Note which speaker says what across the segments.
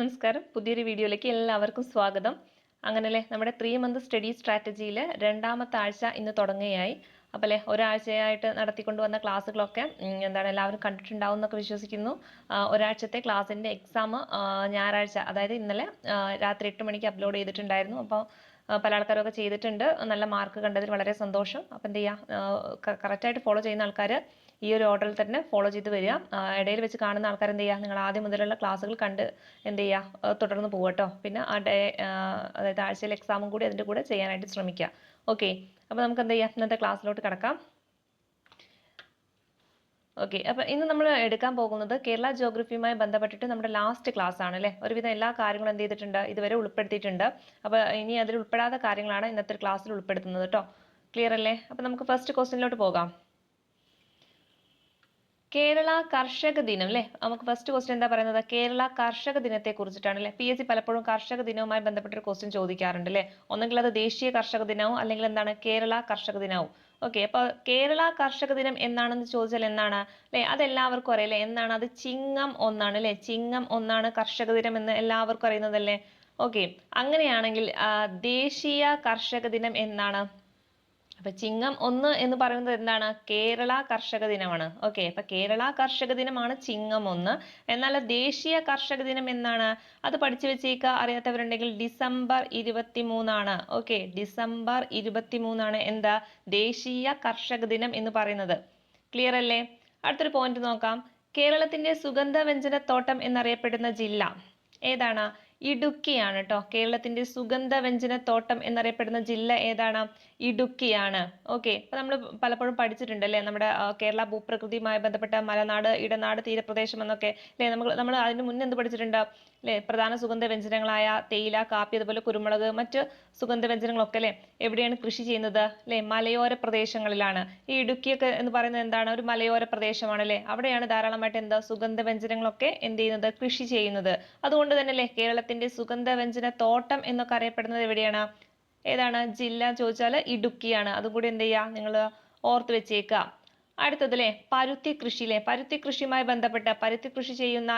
Speaker 1: നമസ്കാരം. പുതിയൊരു വീഡിയോയിലേക്ക് എല്ലാവർക്കും സ്വാഗതം. അങ്ങനല്ലേ നമ്മുടെ ത്രീ മന്ത് സ്റ്റഡി സ്ട്രാറ്റജിയിൽ രണ്ടാമത്തെ ആഴ്ച ഇന്ന് തുടങ്ങുകയായി. അപ്പോൾ അല്ലേ ഒരാഴ്ചയായിട്ട് നടത്തിക്കൊണ്ട് വന്ന ക്ലാസ്സുകളൊക്കെ എന്താണ് എല്ലാവരും കണ്ടിട്ടുണ്ടാവും എന്നൊക്കെ വിശ്വസിക്കുന്നു. ഒരാഴ്ചത്തെ ക്ലാസ്സിന്റെ എക്സാം ഞായറാഴ്ച അതായത് ഇന്നലെ രാത്രി എട്ട് മണിക്ക് അപ്ലോഡ് ചെയ്തിട്ടുണ്ടായിരുന്നു. അപ്പോൾ പല ആൾക്കാരൊക്കെ ചെയ്തിട്ടുണ്ട്. നല്ല മാർക്ക് കണ്ടതിൽ വളരെ സന്തോഷം. അപ്പം എന്ത് ചെയ്യുക കറക്റ്റായിട്ട് ഫോളോ ചെയ്യുന്ന ആൾക്കാർ ഈ ഒരു ഓർഡറിൽ തന്നെ ഫോളോ ചെയ്ത് വരിക. ഇടയിൽ വെച്ച് കാണുന്ന ആൾക്കാർ എന്ത് ചെയ്യുക? നിങ്ങൾ ആദ്യം മുതലുള്ള ക്ലാസ്സുകൾ കണ്ട് എന്ത് ചെയ്യുക? തുടർന്ന് പോകട്ടോ കേട്ടോ. പിന്നെ ആ ഡേ അതായത് ആഴ്ചയിൽ എക്സാമും കൂടി അതിന്റെ കൂടെ ചെയ്യാനായിട്ട് ശ്രമിക്കുക. ഓക്കെ അപ്പോൾ നമുക്ക് എന്ത് ചെയ്യാം? ഇന്നത്തെ ക്ലാസ്സിലോട്ട് കിടക്കാം. ഓക്കെ അപ്പോൾ ഇന്ന് നമ്മൾ എടുക്കാൻ പോകുന്നത് കേരള ജോഗ്രഫിയുമായി ബന്ധപ്പെട്ടിട്ട് നമ്മുടെ ലാസ്റ്റ് ക്ലാസ് ആണ് അല്ലേ? ഒരുവിധം എല്ലാ കാര്യങ്ങളും എന്ത് ചെയ്തിട്ടുണ്ട്? ഇതുവരെ ഉൾപ്പെടുത്തിയിട്ടുണ്ട്. അപ്പോൾ ഇനി അതിൽ ഉൾപ്പെടാത്ത കാര്യങ്ങളാണ് ഇന്നത്തെ ക്ലാസ്സിൽ ഉൾപ്പെടുത്തുന്നത് കേട്ടോ. ക്ലിയർ അല്ലേ? അപ്പോൾ നമുക്ക് ഫസ്റ്റ് ക്വസ്റ്റ്യനിലോട്ട് പോകാം. കേരള കർഷക ദിനം അല്ലേ? നമുക്ക് ഫസ്റ്റ് ക്വസ്റ്റ്യൻ എന്താ പറയുന്നത്? കേരള കർഷക ദിനത്തെ കുറിച്ചിട്ടാണ് അല്ലെ? പി എസ് സി പലപ്പോഴും കർഷക ദിനവുമായി ബന്ധപ്പെട്ടൊരു ക്വസ്റ്റ്യൻ ചോദിക്കാറുണ്ട് അല്ലേ? ഒന്നെങ്കിൽ അത് ദേശീയ കർഷക ദിനവും അല്ലെങ്കിൽ എന്താണ്? കേരള കർഷക ദിനവും. ഓക്കെ അപ്പോൾ കേരള കർഷക ദിനം എന്നാണെന്ന് ചോദിച്ചാൽ എന്നാണ് അല്ലേ അതെല്ലാവർക്കും അറിയാം അല്ലേ? എന്നാണ് അത് ചിങ്ങം ഒന്നാണ് അല്ലേ? ചിങ്ങം ഒന്നാണ് കർഷക ദിനം എന്ന് എല്ലാവർക്കും അറിയുന്നതല്ലേ ഓക്കെ അങ്ങനെയാണെങ്കിൽ ദേശീയ കർഷക ദിനം എന്നാണ്? അപ്പൊ ചിങ്ങം ഒന്ന് എന്ന് പറയുന്നത് എന്താണ്? കേരള കർഷക ദിനമാണ്. ഓക്കെ അപ്പൊ കേരള കർഷക ദിനമാണ് ചിങ്ങം ഒന്ന്. എന്നാൽ ദേശീയ കർഷക ദിനം എന്നാണ്? അത് പഠിച്ചു വെച്ചേക്കുക അറിയാത്തവരുണ്ടെങ്കിൽ ഡിസംബർ ഇരുപത്തി മൂന്നാണ് ഓക്കെ ഡിസംബർ ഇരുപത്തി മൂന്നാണ് എന്താ? ദേശീയ കർഷക ദിനം എന്ന് പറയുന്നത്. ക്ലിയർ അല്ലേ? അടുത്തൊരു പോയിന്റ് നോക്കാം. കേരളത്തിന്റെ സുഗന്ധ വ്യഞ്ജനത്തോട്ടം എന്നറിയപ്പെടുന്ന ജില്ല ഏതാണ്? ഇടുക്കിയാണ് കേട്ടോ കേരളത്തിന്റെ സുഗന്ധ വ്യഞ്ജനത്തോട്ടം എന്നറിയപ്പെടുന്ന ജില്ല ഏതാണ്? ഇടുക്കിയാണ്. ഓക്കെ. അപ്പൊ നമ്മൾ പലപ്പോഴും പഠിച്ചിട്ടുണ്ട് അല്ലേ നമ്മുടെ കേരള ഭൂപ്രകൃതിയുമായി ബന്ധപ്പെട്ട മലനാട് ഇടനാട് തീരപ്രദേശം എന്നൊക്കെ. അല്ലേ? നമ്മൾ നമ്മൾ അതിന് മുന്നേ എന്ത് പഠിച്ചിട്ടുണ്ട്? അല്ലേ പ്രധാന സുഗന്ധവ്യഞ്ജനങ്ങളായ തേയില കാപ്പി അതുപോലെ കുരുമുളക് മറ്റ് സുഗന്ധവ്യഞ്ജനങ്ങളൊക്കെ അല്ലേ എവിടെയാണ് കൃഷി ചെയ്യുന്നത്? അല്ലേ മലയോര പ്രദേശങ്ങളിലാണ്. ഈ ഇടുക്കിയൊക്കെ എന്ന് പറയുന്നത് എന്താണ്? ഒരു മലയോര പ്രദേശമാണ് അല്ലേ അവിടെയാണ് ധാരാളമായിട്ട് എന്താ സുഗന്ധവ്യഞ്ജനങ്ങളൊക്കെ എന്ത് ചെയ്യുന്നത്? കൃഷി ചെയ്യുന്നത്. അതുകൊണ്ട് തന്നെ അല്ലേ കേരളത്തിന്റെ സുഗന്ധവ്യഞ്ജന തോട്ടം എന്നൊക്കെ അറിയപ്പെടുന്നത് എവിടെയാണ്? ഏതാണ്? ജില്ല ചോദിച്ചാൽ ഇടുക്കിയാണ്. അതും കൂടി എന്ത് ചെയ്യുക? നിങ്ങൾ ഓർത്ത് വെച്ചേക്കുക. അടുത്തതിലെ പരുത്തി കൃഷിയിലെ പരുത്തി കൃഷിയുമായി ബന്ധപ്പെട്ട പരുത്തി കൃഷി ചെയ്യുന്ന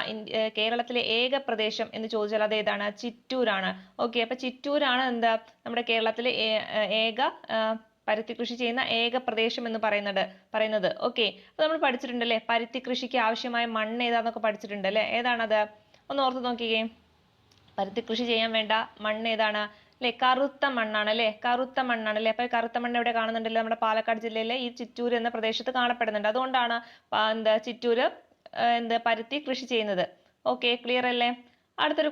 Speaker 1: കേരളത്തിലെ ഏക പ്രദേശം എന്ന് ചോദിച്ചാൽ അത് ഏതാണ്? ചിറ്റൂരാണ്. ഓക്കെ അപ്പൊ ചിറ്റൂരാണ് എന്താ? നമ്മുടെ കേരളത്തിലെ ഏക പരുത്തി കൃഷി ചെയ്യുന്ന ഏക പ്രദേശം എന്ന് പറയുന്നത് പറയുന്നത്. ഓക്കെ അപ്പൊ നമ്മൾ പഠിച്ചിട്ടുണ്ടല്ലേ? പരുത്തി കൃഷിക്ക് ആവശ്യമായ മണ്ണ് ഏതാന്നൊക്കെ പഠിച്ചിട്ടുണ്ട് അല്ലേ ഏതാണത്? ഒന്ന് ഓർത്ത് നോക്കിക്കേ. പരുത്തി കൃഷി ചെയ്യാൻ വേണ്ട മണ്ണ് ഏതാണ്? അല്ലെ കറുത്ത മണ്ണാണ് അല്ലെ കറുത്ത മണ്ണാണ് അല്ലെ അപ്പൊ കറുത്ത മണ്ണ് ഇവിടെ കാണുന്നുണ്ടല്ലോ? നമ്മുടെ പാലക്കാട് ജില്ലയിലെ ഈ ചിറ്റൂർ എന്ന പ്രദേശത്ത് കാണപ്പെടുന്നുണ്ട്. അതുകൊണ്ടാണ് എന്താ ചിറ്റൂര് എന്ത് പരുത്തി കൃഷി ചെയ്യുന്നത്. ഓക്കെ ക്ലിയർ അല്ലേ? അടുത്തൊരു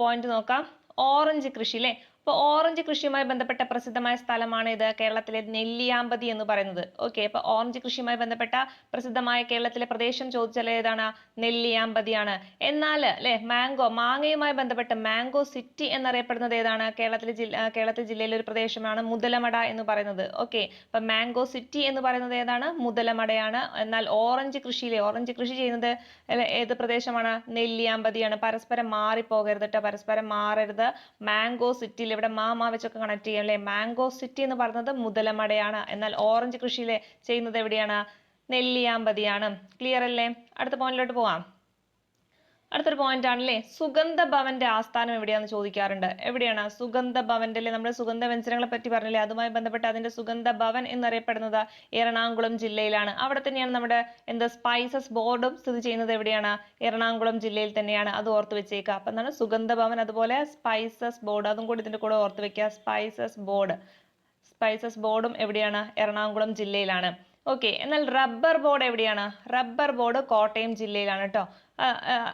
Speaker 1: പോയിന്റ് നോക്കാം. ഓറഞ്ച് കൃഷി അല്ലേ അപ്പോൾ ഓറഞ്ച് കൃഷിയുമായി ബന്ധപ്പെട്ട പ്രസിദ്ധമായ സ്ഥലമാണ് ഇത് കേരളത്തിലെ നെല്ലിയാമ്പതി എന്ന് പറയുന്നത്. ഓക്കെ അപ്പോൾ ഓറഞ്ച് കൃഷിയുമായി ബന്ധപ്പെട്ട പ്രസിദ്ധമായ കേരളത്തിലെ പ്രദേശം ചോദിച്ചാൽ ഏതാണ്? നെല്ലിയാമ്പതിയാണ്. എന്നാൽ അല്ലെ മാംഗോ മാങ്ങയുമായി ബന്ധപ്പെട്ട് മാംഗോ സിറ്റി എന്നറിയപ്പെടുന്നത് ഏതാണ്? കേരളത്തിലെ ജില്ല കേരളത്തിലെ ജില്ലയിലെ ഒരു പ്രദേശമാണ് മുതലമട എന്ന് പറയുന്നത്. ഓക്കെ അപ്പൊ മാംഗോ സിറ്റി എന്ന് പറയുന്നത് ഏതാണ്? മുതലമടയാണ്. എന്നാൽ ഓറഞ്ച് കൃഷിയിലെ ഓറഞ്ച് കൃഷി ചെയ്യുന്നത് ഏത് പ്രദേശമാണ്? നെല്ലിയാമ്പതിയാണ്. പരസ്പരം മാറിപ്പോകരുത് കേട്ടോ പരസ്പരം മാറരുത്. മാംഗോ സിറ്റിയിൽ ഇവിടെ മാ മാ വെച്ചൊക്കെ കണക്ട് ചെയ്യാം അല്ലെ? മാംഗോ സിറ്റി എന്ന് പറയുന്നത് മുതലമടയാണ്. എന്നാൽ ഓറഞ്ച് കൃഷിയിലെ ചെയ്യുന്നത് എവിടെയാണ്? നെല്ലിയാമ്പതിയാണ്. ക്ലിയർ അല്ലേ? അടുത്ത പോയിന്റിലോട്ട് പോവാം. അടുത്തൊരു പോയിന്റ് ആണല്ലേ? സുഗന്ധ ഭവന്റെ ആസ്ഥാനം എവിടെയാന്ന് ചോദിക്കാറുണ്ട്. എവിടെയാണ്? സുഗന്ധ ഭവന്റെ നമ്മുടെ സുഗന്ധ വ്യഞ്ജനങ്ങളെ പറ്റി പറഞ്ഞില്ലേ? അതുമായി ബന്ധപ്പെട്ട് അതിന്റെ സുഗന്ധ ഭവൻ എന്നറിയപ്പെടുന്നത് എറണാകുളം ജില്ലയിലാണ്. അവിടെ തന്നെയാണ് നമ്മുടെ എന്താ സ്പൈസസ് ബോർഡും സ്ഥിതി ചെയ്യുന്നത് എവിടെയാണ്? എറണാകുളം ജില്ലയിൽ തന്നെയാണ്. അത് ഓർത്ത് വെച്ചേക്കുക അപ്പൊ എന്താണ്? സുഗന്ധ ഭവൻ അതുപോലെ സ്പൈസസ് ബോർഡ് അതും കൂടി ഇതിന്റെ കൂടെ ഓർത്ത് വെക്കുക. സ്പൈസസ് ബോർഡ് സ്പൈസസ് ബോർഡും എവിടെയാണ്? എറണാകുളം ജില്ലയിലാണ്. ഓക്കെ എന്നാൽ റബ്ബർ ബോർഡ് എവിടെയാണ്? റബ്ബർ ബോർഡ് കോട്ടയം ജില്ലയിലാണ് കേട്ടോ.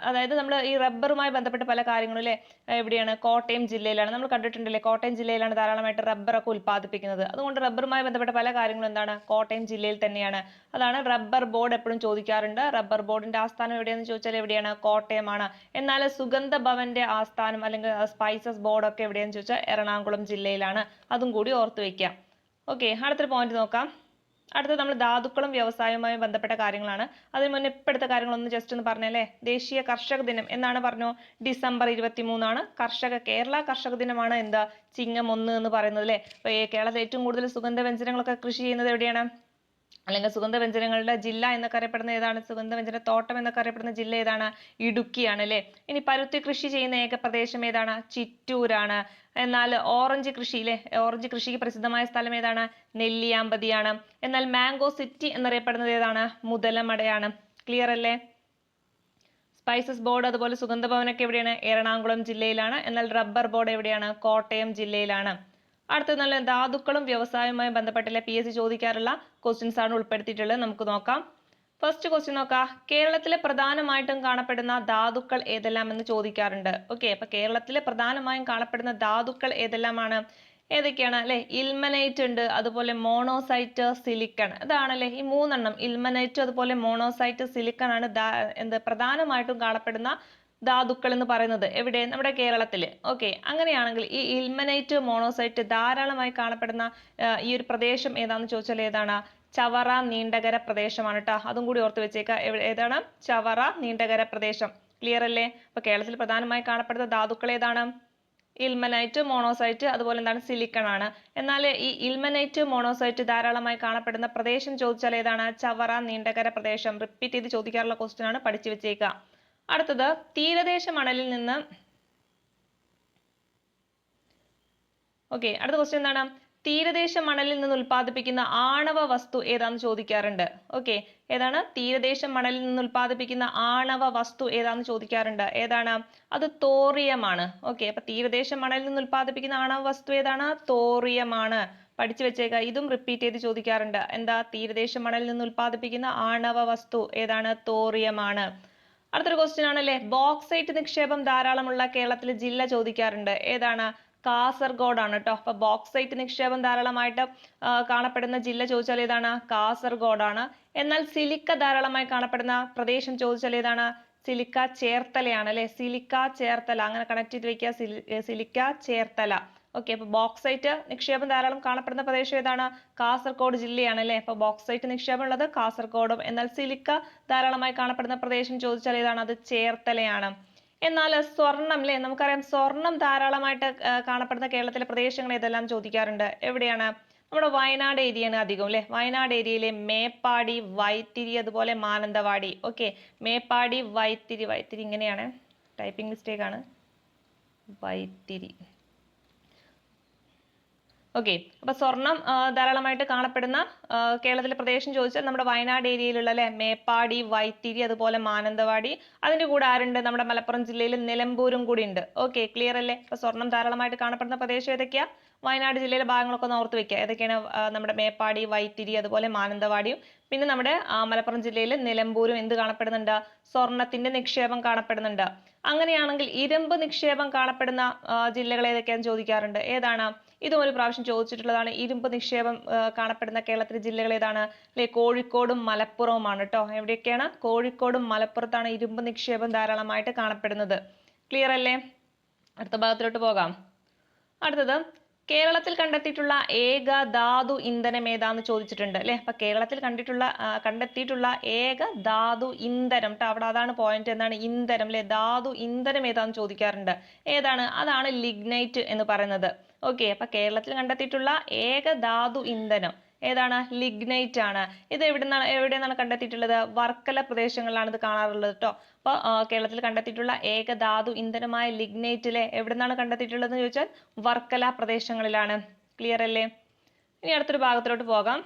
Speaker 1: അതായത് നമ്മൾ ഈ റബ്ബറുമായി ബന്ധപ്പെട്ട പല കാര്യങ്ങളും അല്ലേ എവിടെയാണ്? കോട്ടയം ജില്ലയിലാണ്. നമ്മൾ കണ്ടിട്ടുണ്ടല്ലേ? കോട്ടയം ജില്ലയിലാണ് ധാരാളമായിട്ട് റബ്ബറൊക്കെ ഉൽപ്പാദിപ്പിക്കുന്നത്. അതുകൊണ്ട് റബ്ബറുമായി ബന്ധപ്പെട്ട പല കാര്യങ്ങളും എന്താണ്? കോട്ടയം ജില്ലയിൽ തന്നെയാണ്. അതാണ് റബ്ബർ ബോർഡ് എപ്പോഴും ചോദിക്കാറുണ്ട്. റബ്ബർ ബോർഡിന്റെ ആസ്ഥാനം എവിടെയാണെന്ന് ചോദിച്ചാൽ എവിടെയാണ്? കോട്ടയമാണ്. എന്നാൽ സുഗന്ധ ഭവന്റെ ആസ്ഥാനം അല്ലെങ്കിൽ സ്പൈസസ് ബോർഡ് ഒക്കെ എവിടെയാണെന്ന് ചോദിച്ചാൽ എറണാകുളം ജില്ലയിലാണ്. അതും കൂടി ഓർത്ത് വെക്കാം ഓക്കെ അടുത്തൊരു പോയിന്റ് നോക്കാം. അടുത്തത് നമ്മൾ ധാതുക്കളും വ്യവസായവുമായി ബന്ധപ്പെട്ട കാര്യങ്ങളാണ്. അതിന് മുന്നേ ഇപ്പോഴത്തെ കാര്യങ്ങളൊന്ന് ജസ്റ്റ് ഒന്ന് പറഞ്ഞല്ലേ ദേശീയ കർഷക ദിനം എന്നാണ് പറഞ്ഞു? ഡിസംബർ ഇരുപത്തി മൂന്നാണ് കർഷക കേരള കർഷക ദിനമാണ് എന്താ? ചിങ്ങം ഒന്ന് എന്ന് പറയുന്നത് അല്ലേ? കേരളത്തിൽ ഏറ്റവും കൂടുതൽ സുഗന്ധ വ്യഞ്ജനങ്ങളൊക്കെ കൃഷി ചെയ്യുന്നത് എവിടെയാണ്? അല്ലെങ്കിൽ സുഗന്ധവ്യഞ്ജനങ്ങളുടെ ജില്ല എന്നൊക്കെ അറിയപ്പെടുന്ന ഏതാണ്? സുഗന്ധവ്യഞ്ജന തോട്ടം എന്നൊക്കെ അറിയപ്പെടുന്ന ജില്ല ഏതാണ്? ഇടുക്കിയാണ് അല്ലേ? ഇനി പരുത്തി കൃഷി ചെയ്യുന്ന ഏക പ്രദേശം ഏതാണ്? ചിറ്റൂരാണ്. എന്നാൽ ഓറഞ്ച് കൃഷി അല്ലെ ഓറഞ്ച് കൃഷിക്ക് പ്രസിദ്ധമായ സ്ഥലം ഏതാണ്? നെല്ലിയാമ്പതിയാണ്. എന്നാൽ മാംഗോ സിറ്റി എന്നറിയപ്പെടുന്നത് ഏതാണ്? മുതലമടയാണ്. ക്ലിയർ അല്ലേ? സ്പൈസസ് ബോർഡ് അതുപോലെ സുഗന്ധഭവനൊക്കെ എവിടെയാണ്? എറണാകുളം ജില്ലയിലാണ്. എന്നാൽ റബ്ബർ ബോർഡ് എവിടെയാണ്? കോട്ടയം ജില്ലയിലാണ്. അടുത്തത് നല്ല ധാതുക്കളും വ്യവസായവുമായി ബന്ധപ്പെട്ടല്ലേ പി എസ് സി ചോദിക്കാറുള്ള ക്വസ്റ്റ്യൻസ് ആണ് ഉൾപ്പെടുത്തിയിട്ടുള്ളത്. നമുക്ക് നോക്കാം. ഫസ്റ്റ് ക്വസ്റ്റ്യൻ നോക്കാം. കേരളത്തിലെ പ്രധാനമായിട്ടും കാണപ്പെടുന്ന ധാതുക്കൾ ഏതെല്ലാം എന്ന് ചോദിക്കാറുണ്ട്. ഓക്കെ അപ്പൊ കേരളത്തിലെ പ്രധാനമായും കാണപ്പെടുന്ന ധാതുക്കൾ ഏതെല്ലാമാണ്? ഏതൊക്കെയാണ്? അല്ലെ? ഇൽമനൈറ്റ് ഉണ്ട് അതുപോലെ മോണോസൈറ്റ് സിലിക്കൺ. ഇതാണല്ലേ ഈ മൂന്നെണ്ണം. ഇൽമനൈറ്റ് അതുപോലെ മോണോസൈറ്റ് സിലിക്കൺ ആണ് എന്ത് പ്രധാനമായിട്ടും കാണപ്പെടുന്ന ധാതുക്കൾ എന്ന് പറയുന്നത് എവിടെ? നമ്മുടെ കേരളത്തിൽ. ഓക്കെ അങ്ങനെയാണെങ്കിൽ ഈ ഇൽമനൈറ്റ് മോണോസൈറ്റ് ധാരാളമായി കാണപ്പെടുന്ന ഈ ഒരു പ്രദേശം ഏതാണെന്ന് ചോദിച്ചാൽ ഏതാണ്? ചവറ നീണ്ടകര പ്രദേശമാണ് കേട്ടോ അതും കൂടി ഓർത്ത് വെച്ചേക്കുക ഏതാണ്? ചവറ നീണ്ടകര പ്രദേശം. ക്ലിയർ അല്ലേ? അപ്പൊ കേരളത്തിൽ പ്രധാനമായി കാണപ്പെടുന്ന ധാതുക്കൾ ഏതാണ്? ഇൽമനൈറ്റ് മോണോസൈറ്റ് അതുപോലെ എന്താണ്? സിലിക്കൺ ആണ്. എന്നാൽ ഈ ഇൽമനൈറ്റ് മോണോസൈറ്റ് ധാരാളമായി കാണപ്പെടുന്ന പ്രദേശം ചോദിച്ചാൽ ഏതാണ്? ചവറ നീണ്ടകര പ്രദേശം. റിപ്പീറ്റ് ചെയ്ത് ചോദിക്കാറുള്ള ക്വസ്റ്റ്യൻ ആണ്. പഠിച്ചു വെച്ചേക്കുക അടുത്തത് തീരദേശ മണലിൽ നിന്ന്. ഓക്കെ അടുത്ത ക്വസ്റ്റ്യൻ എന്താണ്? തീരദേശ മണലിൽ നിന്ന് ഉൽപ്പാദിപ്പിക്കുന്ന ആണവ വസ്തു ഏതാന്ന് ചോദിക്കാറുണ്ട്. ഓക്കെ ഏതാണ്? തീരദേശ മണലിൽ നിന്ന് ഉൽപ്പാദിപ്പിക്കുന്ന ആണവ വസ്തു ഏതാന്ന് ചോദിക്കാറുണ്ട്. ഏതാണ്? അത് തോറിയമാണ്. ഓക്കെ അപ്പൊ തീരദേശ മണലിൽ നിന്ന് ഉൽപ്പാദിപ്പിക്കുന്ന ആണവ വസ്തു ഏതാണ്? തോറിയമാണ്. പഠിച്ചു വെച്ചേക്കുക ഇതും റിപ്പീറ്റ് ചെയ്ത് ചോദിക്കാറുണ്ട്. എന്താ? തീരദേശ മണലിൽ നിന്ന് ഉൽപ്പാദിപ്പിക്കുന്ന ആണവ വസ്തു ഏതാണ്? തോറിയമാണ്. അടുത്തൊരു ക്വസ്റ്റ്യൻ ആണല്ലേ? ബോക്സൈറ്റ് നിക്ഷേപം ധാരാളമുള്ള കേരളത്തിലെ ജില്ല ചോദിക്കാറുണ്ട്. ഏതാണ്? കാസർഗോഡ് ആണ് കേട്ടോ അപ്പൊ ബോക്സൈറ്റ് നിക്ഷേപം ധാരാളമായിട്ട് കാണപ്പെടുന്ന ജില്ല ചോദിച്ചാൽ ഏതാണ്? കാസർഗോഡ് ആണ് എന്നാൽ സിലിക്ക ധാരാളമായി കാണപ്പെടുന്ന പ്രദേശം ചോദിച്ചാൽ ഏതാണ്? സിലിക്ക ചേർത്തലയാണ് അല്ലെ? സിലിക്ക ചേർത്തല. അങ്ങനെ കണക്ട് ചെയ്ത് വെക്കുക. സിലി- സിലിക്ക ചേർത്തല. ഓക്കെ അപ്പോൾ ബോക്സൈറ്റ് നിക്ഷേപം ധാരാളം കാണപ്പെടുന്ന പ്രദേശം ഏതാണ്? കാസർഗോഡ് ജില്ലയാണ് അല്ലേ? അപ്പൊ ബോക്സൈറ്റ് നിക്ഷേപം ഉള്ളത് കാസർഗോഡും. എന്നാൽ സിലിക്ക ധാരാളമായി കാണപ്പെടുന്ന പ്രദേശം ചോദിച്ചാൽ ഏതാണ്? അത് ചേർത്തലയാണ്. എന്നാൽ സ്വർണം അല്ലേ? നമുക്കറിയാം സ്വർണം ധാരാളമായിട്ട് കാണപ്പെടുന്ന കേരളത്തിലെ പ്രദേശങ്ങൾ ഏതെല്ലാം ചോദിക്കാറുണ്ട്? എവിടെയാണ്? നമ്മുടെ വയനാട് ഏരിയയാണ് അധികം അല്ലേ? വയനാട് ഏരിയയിലെ മേപ്പാടി വൈത്തിരി അതുപോലെ മാനന്തവാടി. ഓക്കെ മേപ്പാടി വൈത്തിരി. വൈത്തിരി ഇങ്ങനെയാണ്. ടൈപ്പിംഗ് മിസ്റ്റേക്ക് ആണ് വൈത്തിരി. ഓക്കെ അപ്പൊ സ്വർണം ധാരാളമായിട്ട് കാണപ്പെടുന്ന കേരളത്തിലെ പ്രദേശം ചോദിച്ചാൽ നമ്മുടെ വയനാട് ഏരിയയിലുള്ള അല്ലെ? മേപ്പാടി വൈത്തിരി അതുപോലെ മാനന്തവാടി. അതിന്റെ കൂടെ ആരുണ്ട്? നമ്മുടെ മലപ്പുറം ജില്ലയിൽ നിലമ്പൂരും കൂടി ഉണ്ട്. ഓക്കെ ക്ലിയർ അല്ലേ? അപ്പൊ സ്വർണം ധാരാളമായിട്ട് കാണപ്പെടുന്ന പ്രദേശം ഏതൊക്കെയാ? വയനാട് ജില്ലയിലെ ഭാഗങ്ങളൊക്കെ ഒന്ന് ഓർത്ത് വെക്കുക. ഏതൊക്കെയാണ് നമ്മുടെ മേപ്പാടി വൈത്തിരി അതുപോലെ മാനന്തവാടിയും? പിന്നെ നമ്മുടെ മലപ്പുറം ജില്ലയിൽ നിലമ്പൂരും എന്ത് കാണപ്പെടുന്നുണ്ട്? സ്വർണത്തിന്റെ നിക്ഷേപം കാണപ്പെടുന്നുണ്ട്. അങ്ങനെയാണെങ്കിൽ ഇരുമ്പ് നിക്ഷേപം കാണപ്പെടുന്ന ജില്ലകൾ ഏതൊക്കെയാണെന്ന് ചോദിക്കാറുണ്ട്. ഏതാണ്? ഇതും ഒരു പ്രാവശ്യം ചോദിച്ചിട്ടുള്ളതാണ്. ഇരുമ്പ് നിക്ഷേപം കാണപ്പെടുന്ന കേരളത്തിലെ ജില്ലകൾ ഏതാണ്? അല്ലെ കോഴിക്കോടും മലപ്പുറവുമാണ് കേട്ടോ. എവിടെയൊക്കെയാണ്? കോഴിക്കോടും മലപ്പുറത്താണ് ഇരുമ്പ് നിക്ഷേപം ധാരാളമായിട്ട് കാണപ്പെടുന്നത്. ക്ലിയർ അല്ലേ? അടുത്ത ഭാഗത്തിലോട്ട് പോകാം. അടുത്തത് കേരളത്തിൽ കണ്ടെത്തിയിട്ടുള്ള ഏക ധാതു ഇന്ധനം ഏതാന്ന് ചോദിച്ചിട്ടുണ്ട് അല്ലെ? അപ്പൊ കേരളത്തിൽ കണ്ടിട്ടുള്ള കണ്ടെത്തിയിട്ടുള്ള ഏക ധാതു ഇന്ധനം ട്ടോ അവിടെ അതാണ് പോയിന്റ് എന്താണ് ഇന്ധനം അല്ലെ? ധാതു ഇന്ധനം ഏതാന്ന് ചോദിക്കാറുണ്ട്. ഏതാണ്? അതാണ് ലിഗ്നൈറ്റ് എന്ന് പറയുന്നത്. ഓക്കെ അപ്പൊ കേരളത്തിൽ കണ്ടെത്തിയിട്ടുള്ള ഏക ധാതു ഇന്ധനം ഏതാണ്? ലിഗ്നൈറ്റ് ആണ്. ഇത് എവിടെ നിന്നാണ് എവിടെ നിന്നാണ് കണ്ടെത്തിയിട്ടുള്ളത്? വർക്കല പ്രദേശങ്ങളിലാണ് ഇത് കാണാറുള്ളത് കേട്ടോ അപ്പൊ കേരളത്തിൽ കണ്ടെത്തിയിട്ടുള്ള ഏക ധാതു ഇന്ധനമായ ലിഗ്നൈറ്റിലെ എവിടെ നിന്നാണ് കണ്ടെത്തിയിട്ടുള്ളത് എന്ന് ചോദിച്ചാൽ വർക്കല പ്രദേശങ്ങളിലാണ്. ക്ലിയർ അല്ലേ? ഇനി അടുത്തൊരു ഭാഗത്തിലോട്ട് പോകാം.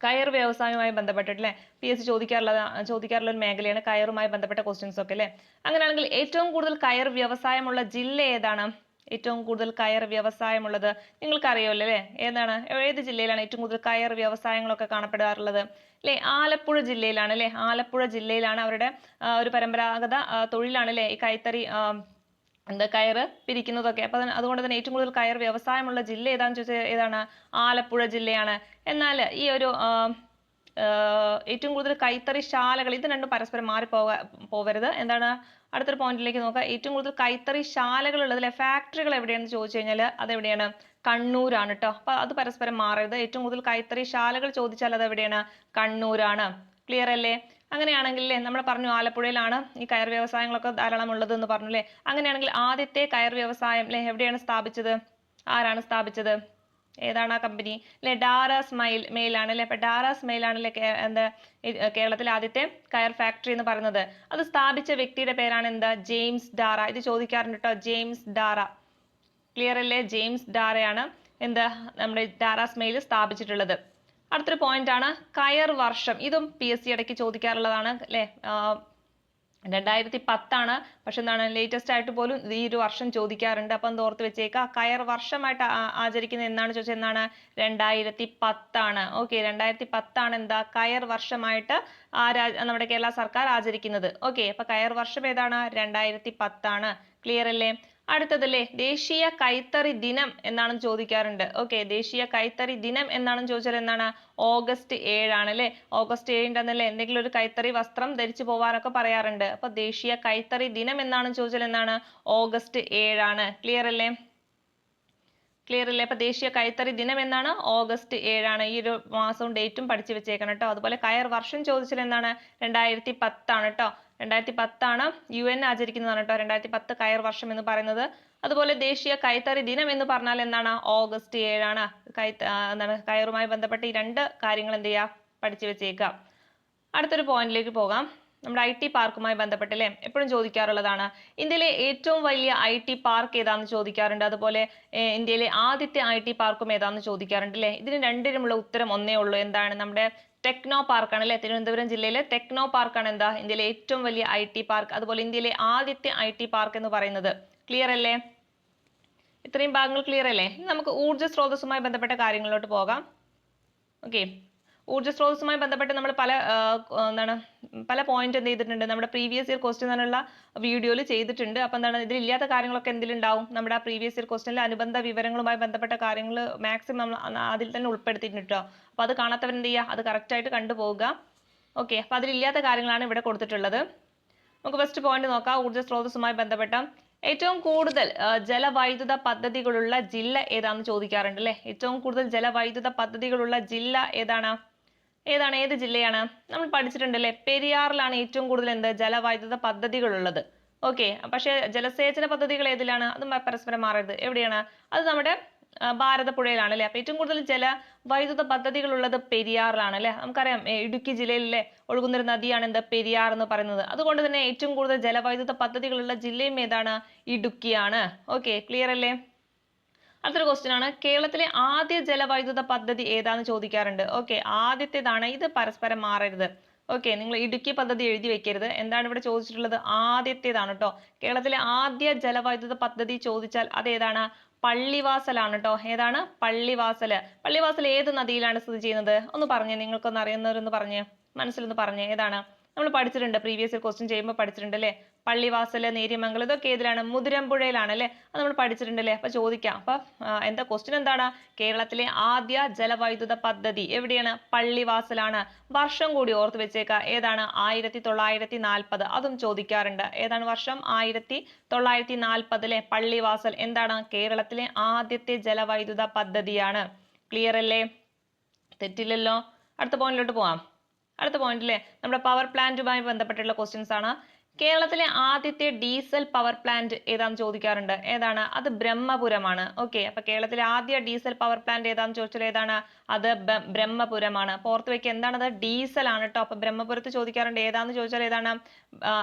Speaker 1: കയർ വ്യവസായവുമായി ബന്ധപ്പെട്ടിട്ടില്ലേ? പി എസ് സി ചോദിക്കാറുള്ള ചോദിക്കാറുള്ള ഒരു മേഖലയാണ് കയറുമായി ബന്ധപ്പെട്ട ക്വസ്റ്റ്യൻസ് ഒക്കെ അല്ലേ? അങ്ങനെയാണെങ്കിൽ ഏറ്റവും കൂടുതൽ കയർ വ്യവസായമുള്ള ജില്ല ഏതാണ്? ഏറ്റവും കൂടുതൽ കയർ വ്യവസായമുള്ളത്? നിങ്ങൾക്ക് അറിയാമല്ലോ അല്ലേ ഏതാണ്? ഏത് ജില്ലയിലാണ് ഏറ്റവും കൂടുതൽ കയർ വ്യവസായങ്ങളൊക്കെ കാണപ്പെടാറുള്ളത്? അല്ലേ ആലപ്പുഴ ജില്ലയിലാണ് അല്ലേ ആലപ്പുഴ ജില്ലയിലാണ് അവരുടെ ഒരു പരമ്പരാഗത തൊഴിലാണ് അല്ലേ ഈ കൈത്തറി എന്താ കയറ് പിരിക്കുന്നതൊക്കെ. അപ്പൊ അതുകൊണ്ട് തന്നെ ഏറ്റവും കൂടുതൽ കയർ വ്യവസായമുള്ള ജില്ല ഏതാന്ന് ചോദിച്ചാൽ ഏതാണ്? ആലപ്പുഴ ജില്ലയാണ്. എന്നാൽ ഈ ഒരു ഏറ്റവും കൂടുതൽ കൈത്തറി ശാലകൾ ഇത് രണ്ടും പരസ്പരം മാറി പോകാ പോവരുത്. എന്താണ്? അടുത്തൊരു പോയിന്റിലേക്ക് നോക്കാം. ഏറ്റവും കൂടുതൽ കൈത്തറി ശാലകൾ ഉള്ളത് അല്ലെ ഫാക്ടറികൾ എവിടെയാണെന്ന് ചോദിച്ചു കഴിഞ്ഞാൽ അതെവിടെയാണ് കണ്ണൂരാണ് കേട്ടോ അപ്പൊ അത് പരസ്പരം മാറരുത്. ഏറ്റവും കൂടുതൽ കൈത്തറി ശാലകൾ ചോദിച്ചാൽ അത് എവിടെയാണ്? കണ്ണൂരാണ്. ക്ലിയർ അല്ലേ? അങ്ങനെയാണെങ്കിൽ നമ്മൾ പറഞ്ഞു ആലപ്പുഴയിലാണ് ഈ കയർ വ്യവസായങ്ങളൊക്കെ ധാരാളം ഉള്ളത് എന്ന് പറഞ്ഞു അല്ലേ അങ്ങനെയാണെങ്കിൽ ആദ്യത്തെ കയർ വ്യവസായം അല്ലേ എവിടെയാണ് സ്ഥാപിച്ചത്? ആരാണ് സ്ഥാപിച്ചത്? ഏതാണ് ആ കമ്പനി അല്ലെ ഡാറാസ് മൈൽ മെയിലാണ് അല്ലെ അപ്പൊ ഡാറാസ് ആണ് അല്ലെ എന്താ കേരളത്തിലെ ആദ്യത്തെ കയർ ഫാക്ടറി എന്ന് പറയുന്നത്. അത് സ്ഥാപിച്ച വ്യക്തിയുടെ പേരാണ് എന്താ? ജെയിംസ് ഡാറ ഇത് ചോദിക്കാറുണ്ട് കേട്ടോ ജെയിംസ് ഡാറ ക്ലിയർ അല്ലേ? ജെയിംസ് ഡാറയാണ് എന്താ നമ്മുടെ ഡാറാസ് മെയിൽ സ്ഥാപിച്ചിട്ടുള്ളത്. അടുത്തൊരു പോയിന്റ് ആണ് കയർ വർഷം. ഇതും പി എസ് സി ഇടയ്ക്ക് ചോദിക്കാറുള്ളതാണ് അല്ലേ രണ്ടായിരത്തി പത്താണ് പക്ഷെ എന്താണ് ലേറ്റസ്റ്റ് ആയിട്ട് പോലും ഈ ഒരു വർഷം ചോദിക്കാറുണ്ട്. അപ്പം ഓർത്തു വെച്ചേക്കുക കയർ വർഷമായിട്ട് ആചരിക്കുന്നത് എന്നാണ് ചോദിച്ചത് എന്നാണ് രണ്ടായിരത്തി പത്താണ് ഓക്കെ രണ്ടായിരത്തി പത്താണ് എന്താ? കയർ വർഷമായിട്ട് ആ നമ്മുടെ കേരള സർക്കാർ ആചരിക്കുന്നത്. ഓക്കെ അപ്പൊ കയർ വർഷം ഏതാണ്? രണ്ടായിരത്തി പത്താണ് ക്ലിയർ അല്ലേ? അടുത്തതല്ലേ ദേശീയ കൈത്തറി ദിനം എന്നാണ് ചോദിക്കാറുണ്ട്. ഓക്കെ ദേശീയ കൈത്തറി ദിനം എന്നാണ് ചോദിച്ചാൽ എന്താണ്? ഓഗസ്റ്റ് ഏഴാണ് അല്ലേ ഓഗസ്റ്റ് ഏഴിന്റെ അന്നല്ലേ എന്തെങ്കിലും ഒരു കൈത്തറി വസ്ത്രം ധരിച്ചു പോവാനൊക്കെ പറയാറുണ്ട്. അപ്പൊ ദേശീയ കൈത്തറി ദിനം എന്നാണ് ചോദിച്ചാൽ എന്താണ്? ഓഗസ്റ്റ് ഏഴാണ്. ക്ലിയർ അല്ലേ? ക്ലിയർ അല്ലേ? അപ്പൊ ദേശീയ കൈത്തറി ദിനം എന്നാണ് ഓഗസ്റ്റ് ഏഴാണ്. ഈ ഒരു മാസവും ഡേറ്റും പഠിച്ചു വെച്ചേക്കണം കേട്ടോ. അതുപോലെ കയർ വർഷം ചോദിച്ചാൽ എന്താണ്? രണ്ടായിരത്തി പത്താണ് കേട്ടോ. രണ്ടായിരത്തി പത്താണ് യു എൻ ആചരിക്കുന്നതാണ് കേട്ടോ രണ്ടായിരത്തി പത്ത് കയർ വർഷം എന്ന് പറയുന്നത്. അതുപോലെ ദേശീയ കൈത്തറി ദിനം എന്ന് പറഞ്ഞാൽ എന്താണ്? ഓഗസ്റ്റ് ഏഴാണ്. കൈ എന്താണ്? കയറുമായി ബന്ധപ്പെട്ട ഈ രണ്ട് കാര്യങ്ങൾ എന്ത് ചെയ്യുക? പഠിച്ചു വെച്ചേക്കാം അടുത്തൊരു പോയിന്റിലേക്ക് പോകാം. നമ്മുടെ ഐ ടി പാർക്കുമായി ബന്ധപ്പെട്ട് അല്ലേ? എപ്പോഴും ചോദിക്കാറുള്ളതാണ്. ഇന്ത്യയിലെ ഏറ്റവും വലിയ ഐ ടി പാർക്ക് ഏതാണെന്ന് ചോദിക്കാറുണ്ട്. അതുപോലെ ഇന്ത്യയിലെ ആദ്യത്തെ ഐ ടി പാർക്കും ഏതാണെന്ന് ചോദിക്കാറുണ്ട് അല്ലേ? ഇതിന് രണ്ടിനുമുള്ള ഉത്തരം ഒന്നേ ഉള്ളൂ. എന്താണ്? നമ്മുടെ ടെക്നോ പാർക്കാണ് അല്ലേ തിരുവനന്തപുരം ജില്ലയിലെ ടെക്നോ പാർക്കാണ് എന്താ? ഇന്ത്യയിലെ ഏറ്റവും വലിയ ഐ ടി പാർക്ക് അതുപോലെ ഇന്ത്യയിലെ ആദ്യത്തെ ഐ ടി പാർക്ക് എന്ന് പറയുന്നത്. ക്ലിയർ അല്ലേ? ഇത്രയും ഭാഗങ്ങൾ ക്ലിയർ അല്ലേ? നമുക്ക് ഊർജ സ്രോതസ്സുമായി ബന്ധപ്പെട്ട കാര്യങ്ങളിലോട്ട് പോകാം. ഓക്കെ ഊർജ സ്രോതസ്സുമായി ബന്ധപ്പെട്ട് നമ്മൾ പല എന്താണ് പല പോയിന്റ് എന്ത് ചെയ്തിട്ടുണ്ട്. നമ്മുടെ പ്രീവിയസ് ഇയർ ക്വസ്റ്റ്യൻ എന്നുള്ള വീഡിയോയിൽ ചെയ്തിട്ടുണ്ട്. അപ്പം എന്താണ് ഇതിൽ ഇതിലില്ലാത്ത കാര്യങ്ങളൊക്കെ എന്തിലുണ്ടാവും? നമ്മുടെ പ്രീവിയസ് ഇയർ ക്വസ്റ്റ്യനിലെ അനുബന്ധ വിവരങ്ങളുമായി ബന്ധപ്പെട്ട കാര്യങ്ങൾ മാക്സിമം നമ്മൾ അതിൽ തന്നെ ഉൾപ്പെടുത്തിയിട്ടുണ്ട് കേട്ടോ അപ്പോൾ അത് കാണാത്തവർ എന്ത് ചെയ്യുക അത് ആയിട്ട് കണ്ടുപോവുക. ഓക്കെ അപ്പോൾ അതിലില്ലാത്ത കാര്യങ്ങളാണ് ഇവിടെ കൊടുത്തിട്ടുള്ളത്. നമുക്ക് ഫസ്റ്റ് പോയിന്റ് നോക്കാം. ഊർജ സ്രോതസ്സുമായി ബന്ധപ്പെട്ട ഏറ്റവും കൂടുതൽ ജലവൈദ്യുത പദ്ധതികളുള്ള ജില്ല ഏതാണെന്ന് ചോദിക്കാറുണ്ട് അല്ലേ ഏറ്റവും കൂടുതൽ ജലവൈദ്യുത പദ്ധതികളുള്ള ജില്ല ഏതാണ്? ഏതാണ്? ഏത് ജില്ലയാണ്? നമ്മൾ പഠിച്ചിട്ടുണ്ടല്ലേ? പെരിയാറിലാണ് ഏറ്റവും കൂടുതൽ എന്ത്? ജലവൈദ്യുത പദ്ധതികളുള്ളത്. ഓക്കെ. പക്ഷേ ജലസേചന പദ്ധതികൾ ഏതിലാണ്? അത് പരസ്പരം മാറരുത്. എവിടെയാണ്? അത് നമ്മുടെ ഭാരതപ്പുഴയിലാണ് അല്ലേ? അപ്പോൾ ഏറ്റവും കൂടുതൽ ജല വൈദ്യുത പദ്ധതികൾ ഉള്ളത് പെരിയാറിലാണ് അല്ലേ? നമുക്കറിയാം ഇടുക്കി ജില്ലയിലെ ഒഴുകുന്ന ഒരു നദിയാണ് എന്താ? പെരിയാർ എന്ന് പറയുന്നത്. അതുകൊണ്ട് തന്നെ ഏറ്റവും കൂടുതൽ ജലവൈദ്യുത പദ്ധതികളുള്ള ജില്ലയും ഏതാണ്? ഇടുക്കിയാണ്. ഓക്കെ. ക്ലിയർ അല്ലേ? അടുത്തൊരു ക്വസ്റ്റ്യൻ ആണ്. കേരളത്തിലെ ആദ്യ ജലവൈദ്യുത പദ്ധതി ഏതാന്ന് ചോദിക്കാറുണ്ട്. ഓക്കെ ആദ്യത്തേതാണ്. ഇത് പരസ്പരം മാറരുത്. ഓക്കെ നിങ്ങൾ ഇടുക്കി പദ്ധതി എഴുതി വെക്കരുത്. എന്താണ് ഇവിടെ ചോദിച്ചിട്ടുള്ളത്? ആദ്യത്തേതാണ് കേട്ടോ കേരളത്തിലെ ആദ്യ ജലവൈദ്യുത പദ്ധതി ചോദിച്ചാൽ അത് ഏതാണ് പള്ളിവാസലാണ് കേട്ടോ ഏതാണ്? പള്ളിവാസൽ പള്ളിവാസൽ ഏത് നദിയിലാണ് സ്ഥിതി ചെയ്യുന്നത്? ഒന്ന് പറഞ്ഞേ നിങ്ങൾക്കൊന്ന് അറിയുന്നവരൊന്ന് പറഞ്ഞേ മനസ്സിലൊന്ന് പറഞ്ഞേ. ഏതാണ്? നമ്മൾ പഠിച്ചിട്ടുണ്ട്. പ്രീവിയസ് ക്വസ്റ്റ്യൻ ചെയ്യുമ്പോൾ പഠിച്ചിട്ടുണ്ട് അല്ലേ? പള്ളിവാസൽ നേര്യമംഗലം ഇതൊക്കെ ഏതിലാണ്? മുതിരമ്പുഴയിലാണ് അല്ലേ അത് നമ്മൾ പഠിച്ചിട്ടുണ്ട് അല്ലേ? അപ്പൊ ചോദിക്കാം. അപ്പൊ എന്താ ക്വസ്റ്റ്യൻ എന്താണ്? കേരളത്തിലെ ആദ്യ ജലവൈദ്യുത പദ്ധതി എവിടെയാണ്? പള്ളിവാസലാണ്. വർഷം കൂടി ഓർത്ത് വെച്ചേക്ക. ഏതാണ്? ആയിരത്തി തൊള്ളായിരത്തി നാൽപ്പത് അതും ചോദിക്കാറുണ്ട്. ഏതാണ് വർഷം? ആയിരത്തി തൊള്ളായിരത്തി നാൽപ്പതിലെ പള്ളിവാസൽ. എന്താണ്? കേരളത്തിലെ ആദ്യത്തെ ജലവൈദ്യുത പദ്ധതിയാണ്. ക്ലിയർ അല്ലേ? തെറ്റില്ലല്ലോ? അടുത്ത പോയിന്റിലോട്ട് പോവാം. അടുത്ത പോയിന്റ് അല്ലേ നമ്മുടെ പവർ പ്ലാന്റുമായി ബന്ധപ്പെട്ടുള്ള ക്വസ്റ്റ്യൻസ് ആണ്. കേരളത്തിലെ ആദ്യത്തെ ഡീസൽ പവർ പ്ലാന്റ് ഏതാന്ന് ചോദിക്കാറുണ്ട്? ഏതാണ്? അത് ബ്രഹ്മപുരമാണ്. ഓക്കെ അപ്പൊ കേരളത്തിലെ ആദ്യ ഡീസൽ പവർ പ്ലാന്റ് ഏതാന്ന് ചോദിച്ചാൽ ഏതാണ്? അത് ബ്രഹ്മപുരമാണ്. ഓർത്ത് എന്താണ് അത്? ഡീസൽ ആണ് കേട്ടോ അപ്പൊ ബ്രഹ്മപുരത്ത് ചോദിക്കാറുണ്ട് ഏതാന്ന് ചോദിച്ചാൽ ഏതാണ്?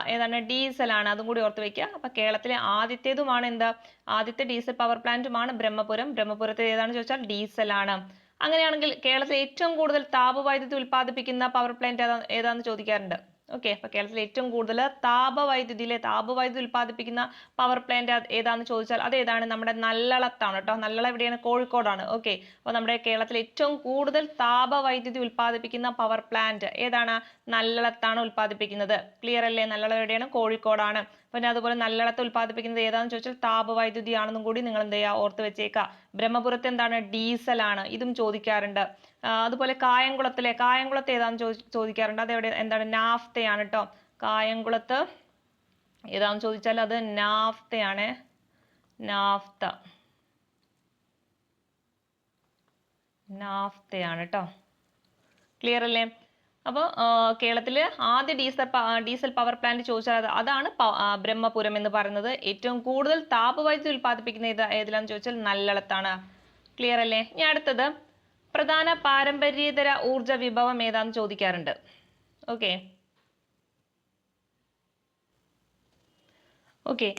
Speaker 1: ഏതാണ്? ഡീസൽ ആണ്. അതും കൂടി ഓർത്ത് വെക്കുക അപ്പൊ കേരളത്തിലെ ആദ്യത്തേതുമാണ് എന്താ? ആദ്യത്തെ ഡീസൽ പവർ പ്ലാന്റുമാണ് ബ്രഹ്മപുരം. ബ്രഹ്മപുരത്തെ ഏതാണെന്ന് ചോദിച്ചാൽ ഡീസൽ ആണ്. അങ്ങനെയാണെങ്കിൽ കേരളത്തിൽ ഏറ്റവും കൂടുതൽ താപവൈദ്യുതി ഉൽപ്പാദിപ്പിക്കുന്ന പവർ പ്ലാന്റ് ഏതാ ഏതാന്ന് ചോദിക്കാറുണ്ട്. ഓക്കെ അപ്പൊ കേരളത്തിൽ ഏറ്റവും കൂടുതൽ താപവൈദ്യുതിയിലെ താപവൈദ്യുതി ഉൽപ്പാദിപ്പിക്കുന്ന പവർ പ്ലാന്റ് ഏതാന്ന് ചോദിച്ചാൽ അത് ഏതാണ് നമ്മുടെ നല്ലളത്താണ് കേട്ടോ. നല്ലള എവിടെയാണ്? കോഴിക്കോടാണ്. ഓക്കെ അപ്പൊ നമ്മുടെ കേരളത്തിൽ ഏറ്റവും കൂടുതൽ താപവൈദ്യുതി ഉൽപ്പാദിപ്പിക്കുന്ന പവർ പ്ലാന്റ് ഏതാണ്? നല്ലളത്താണ് ഉൽപ്പാദിപ്പിക്കുന്നത്. ക്ലിയർ അല്ലേ? നല്ലള എവിടെയാണ്? കോഴിക്കോടാണ്. പിന്നെ അതുപോലെ നല്ലളത്ത് ഉൽപ്പാദിപ്പിക്കുന്നത് ഏതാണെന്ന് ചോദിച്ചാൽ താപവൈദ്യുതി ആണെന്നും കൂടി നിങ്ങൾ എന്ത് ചെയ്യുക ഓർത്ത് വെച്ചേക്കുക ബ്രഹ്മപുരത്ത് എന്താണ്? ഡീസൽ ആണ് ഇതും ചോദിക്കാറുണ്ട്. അതുപോലെ കായംകുളത്തിലെ കായംകുളത്ത് ഏതാണെന്ന് ചോദി ചോദിക്കാറുണ്ട്. അത് എവിടെ എന്താണ്? നാഫ്തയാണ് കേട്ടോ കായംകുളത്ത് ഏതാണെന്ന് ചോദിച്ചാൽ അത് നാഫ്തയാണ്. നാഫ്ത. നാഫ്തയാണ് കേട്ടോ ക്ലിയർ അല്ലേ? അപ്പോൾ കേരളത്തിൽ ആദ്യ ഡീസൽ ഡീസൽ പവർ പ്ലാന്റ് ചോദിച്ചാൽ അത് അതാണ് ബ്രഹ്മപുരം എന്ന് പറയുന്നത്. ഏറ്റവും കൂടുതൽ താപവൈദ്യുതി ഉൽപ്പാദിപ്പിക്കുന്ന ഏത് ഏതിലാന്ന് ചോദിച്ചാൽ നല്ലളത്താണ്. ക്ലിയർ അല്ലേ? ഇനി അടുത്തത്. പ്രധാന പാരമ്പര്യേതര ഊർജ വിഭവം ഏതാന്ന് ചോദിക്കാറുണ്ട്. ഓക്കെ ഓക്കെ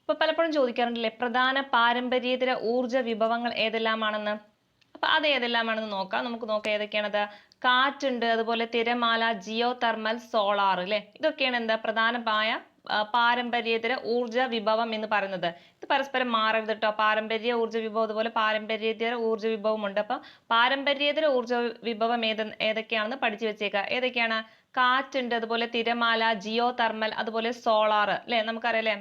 Speaker 1: അപ്പൊ പലപ്പോഴും ചോദിക്കാറുണ്ടല്ലേ പ്രധാന പാരമ്പര്യേതര ഊർജ വിഭവങ്ങൾ ഏതെല്ലാമാണെന്ന്? അപ്പൊ അത് ഏതെല്ലാമാണെന്ന് നോക്കാം. നമുക്ക് നോക്കാം ഏതൊക്കെയാണത്. കാറ്റുണ്ട് അതുപോലെ തിരമാല ജിയോ തെർമൽ സോളാർ അല്ലെ ഇതൊക്കെയാണ് എന്താ പ്രധാനമായ പാരമ്പര്യേതര ഊർജ വിഭവം എന്ന് പറയുന്നത്. ഇത് പരസ്പരം മാറരുത് കേട്ടോ പാരമ്പര്യ ഊർജ വിഭവം അതുപോലെ പാരമ്പര്യേതര ഊർജ വിഭവം ഉണ്ട് അപ്പൊ പാരമ്പര്യേതര ഊർജ വിഭവം ഏത് ഏതൊക്കെയാണെന്ന് പഠിച്ചു വെച്ചേക്കുക ഏതൊക്കെയാണ്? കാറ്റുണ്ട് അതുപോലെ തിരമാല ജിയോ തെർമൽ അതുപോലെ സോളാർ അല്ലേ? നമുക്കറിയാം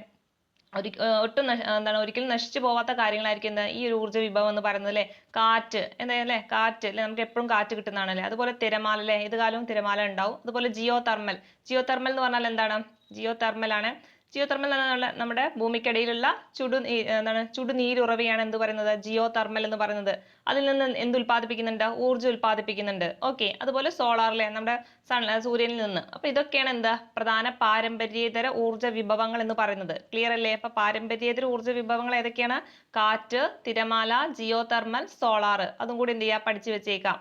Speaker 1: ഒരി ഒട്ടും എന്താണ് ഒരിക്കലും നശിച്ചു പോവാത്ത കാര്യങ്ങളായിരിക്കും എന്താ ഈ ഒരു ഊർജ വിഭവം എന്ന് പറയുന്നത് അല്ലേ? കാറ്റ്. എന്താ അല്ലേ? കാറ്റ്. അല്ലേ? നമുക്ക് എപ്പോഴും കാറ്റ് കിട്ടുന്നതാണല്ലേ? അതുപോലെ തിരമാല അല്ലേ? ഏത് കാലവും തിരമാല ഉണ്ടാവും. അതുപോലെ ജിയോ തെർമൽ ജിയോ തെർമൽ എന്ന് പറഞ്ഞാൽ എന്താണ്? ജിയോ തെർമൽ ആണ്. ജിയോ തെർമൽ എന്ന് പറഞ്ഞാൽ നമ്മുടെ ഭൂമിക്കടിയിലുള്ള ചുടു എന്താണ് ചുടുനീരുറവയാണ് എന്ത് പറയുന്നത്? ജിയോ തെർമൽ എന്ന് പറയുന്നത്. അതിൽ നിന്ന് എന്ത് ഉൽപ്പാദിപ്പിക്കുന്നുണ്ട്? ഊർജം ഉൽപ്പാദിപ്പിക്കുന്നുണ്ട്. ഓക്കെ അതുപോലെ സോളാറിലെ നമ്മുടെ സൺ സൂര്യനിൽ നിന്ന്. അപ്പൊ ഇതൊക്കെയാണ് എന്താ? പ്രധാന പാരമ്പര്യേതര ഊർജ വിഭവങ്ങൾ എന്ന് പറയുന്നത്. ക്ലിയർ അല്ലേ? അപ്പൊ പാരമ്പര്യേതര ഊർജ വിഭവങ്ങൾ ഏതൊക്കെയാണ്? കാറ്റ് തിരമാല ജിയോ തെർമൽ സോളാർ അതും കൂടി എന്ത് ചെയ്യുക പഠിച്ചു വെച്ചേക്കാം.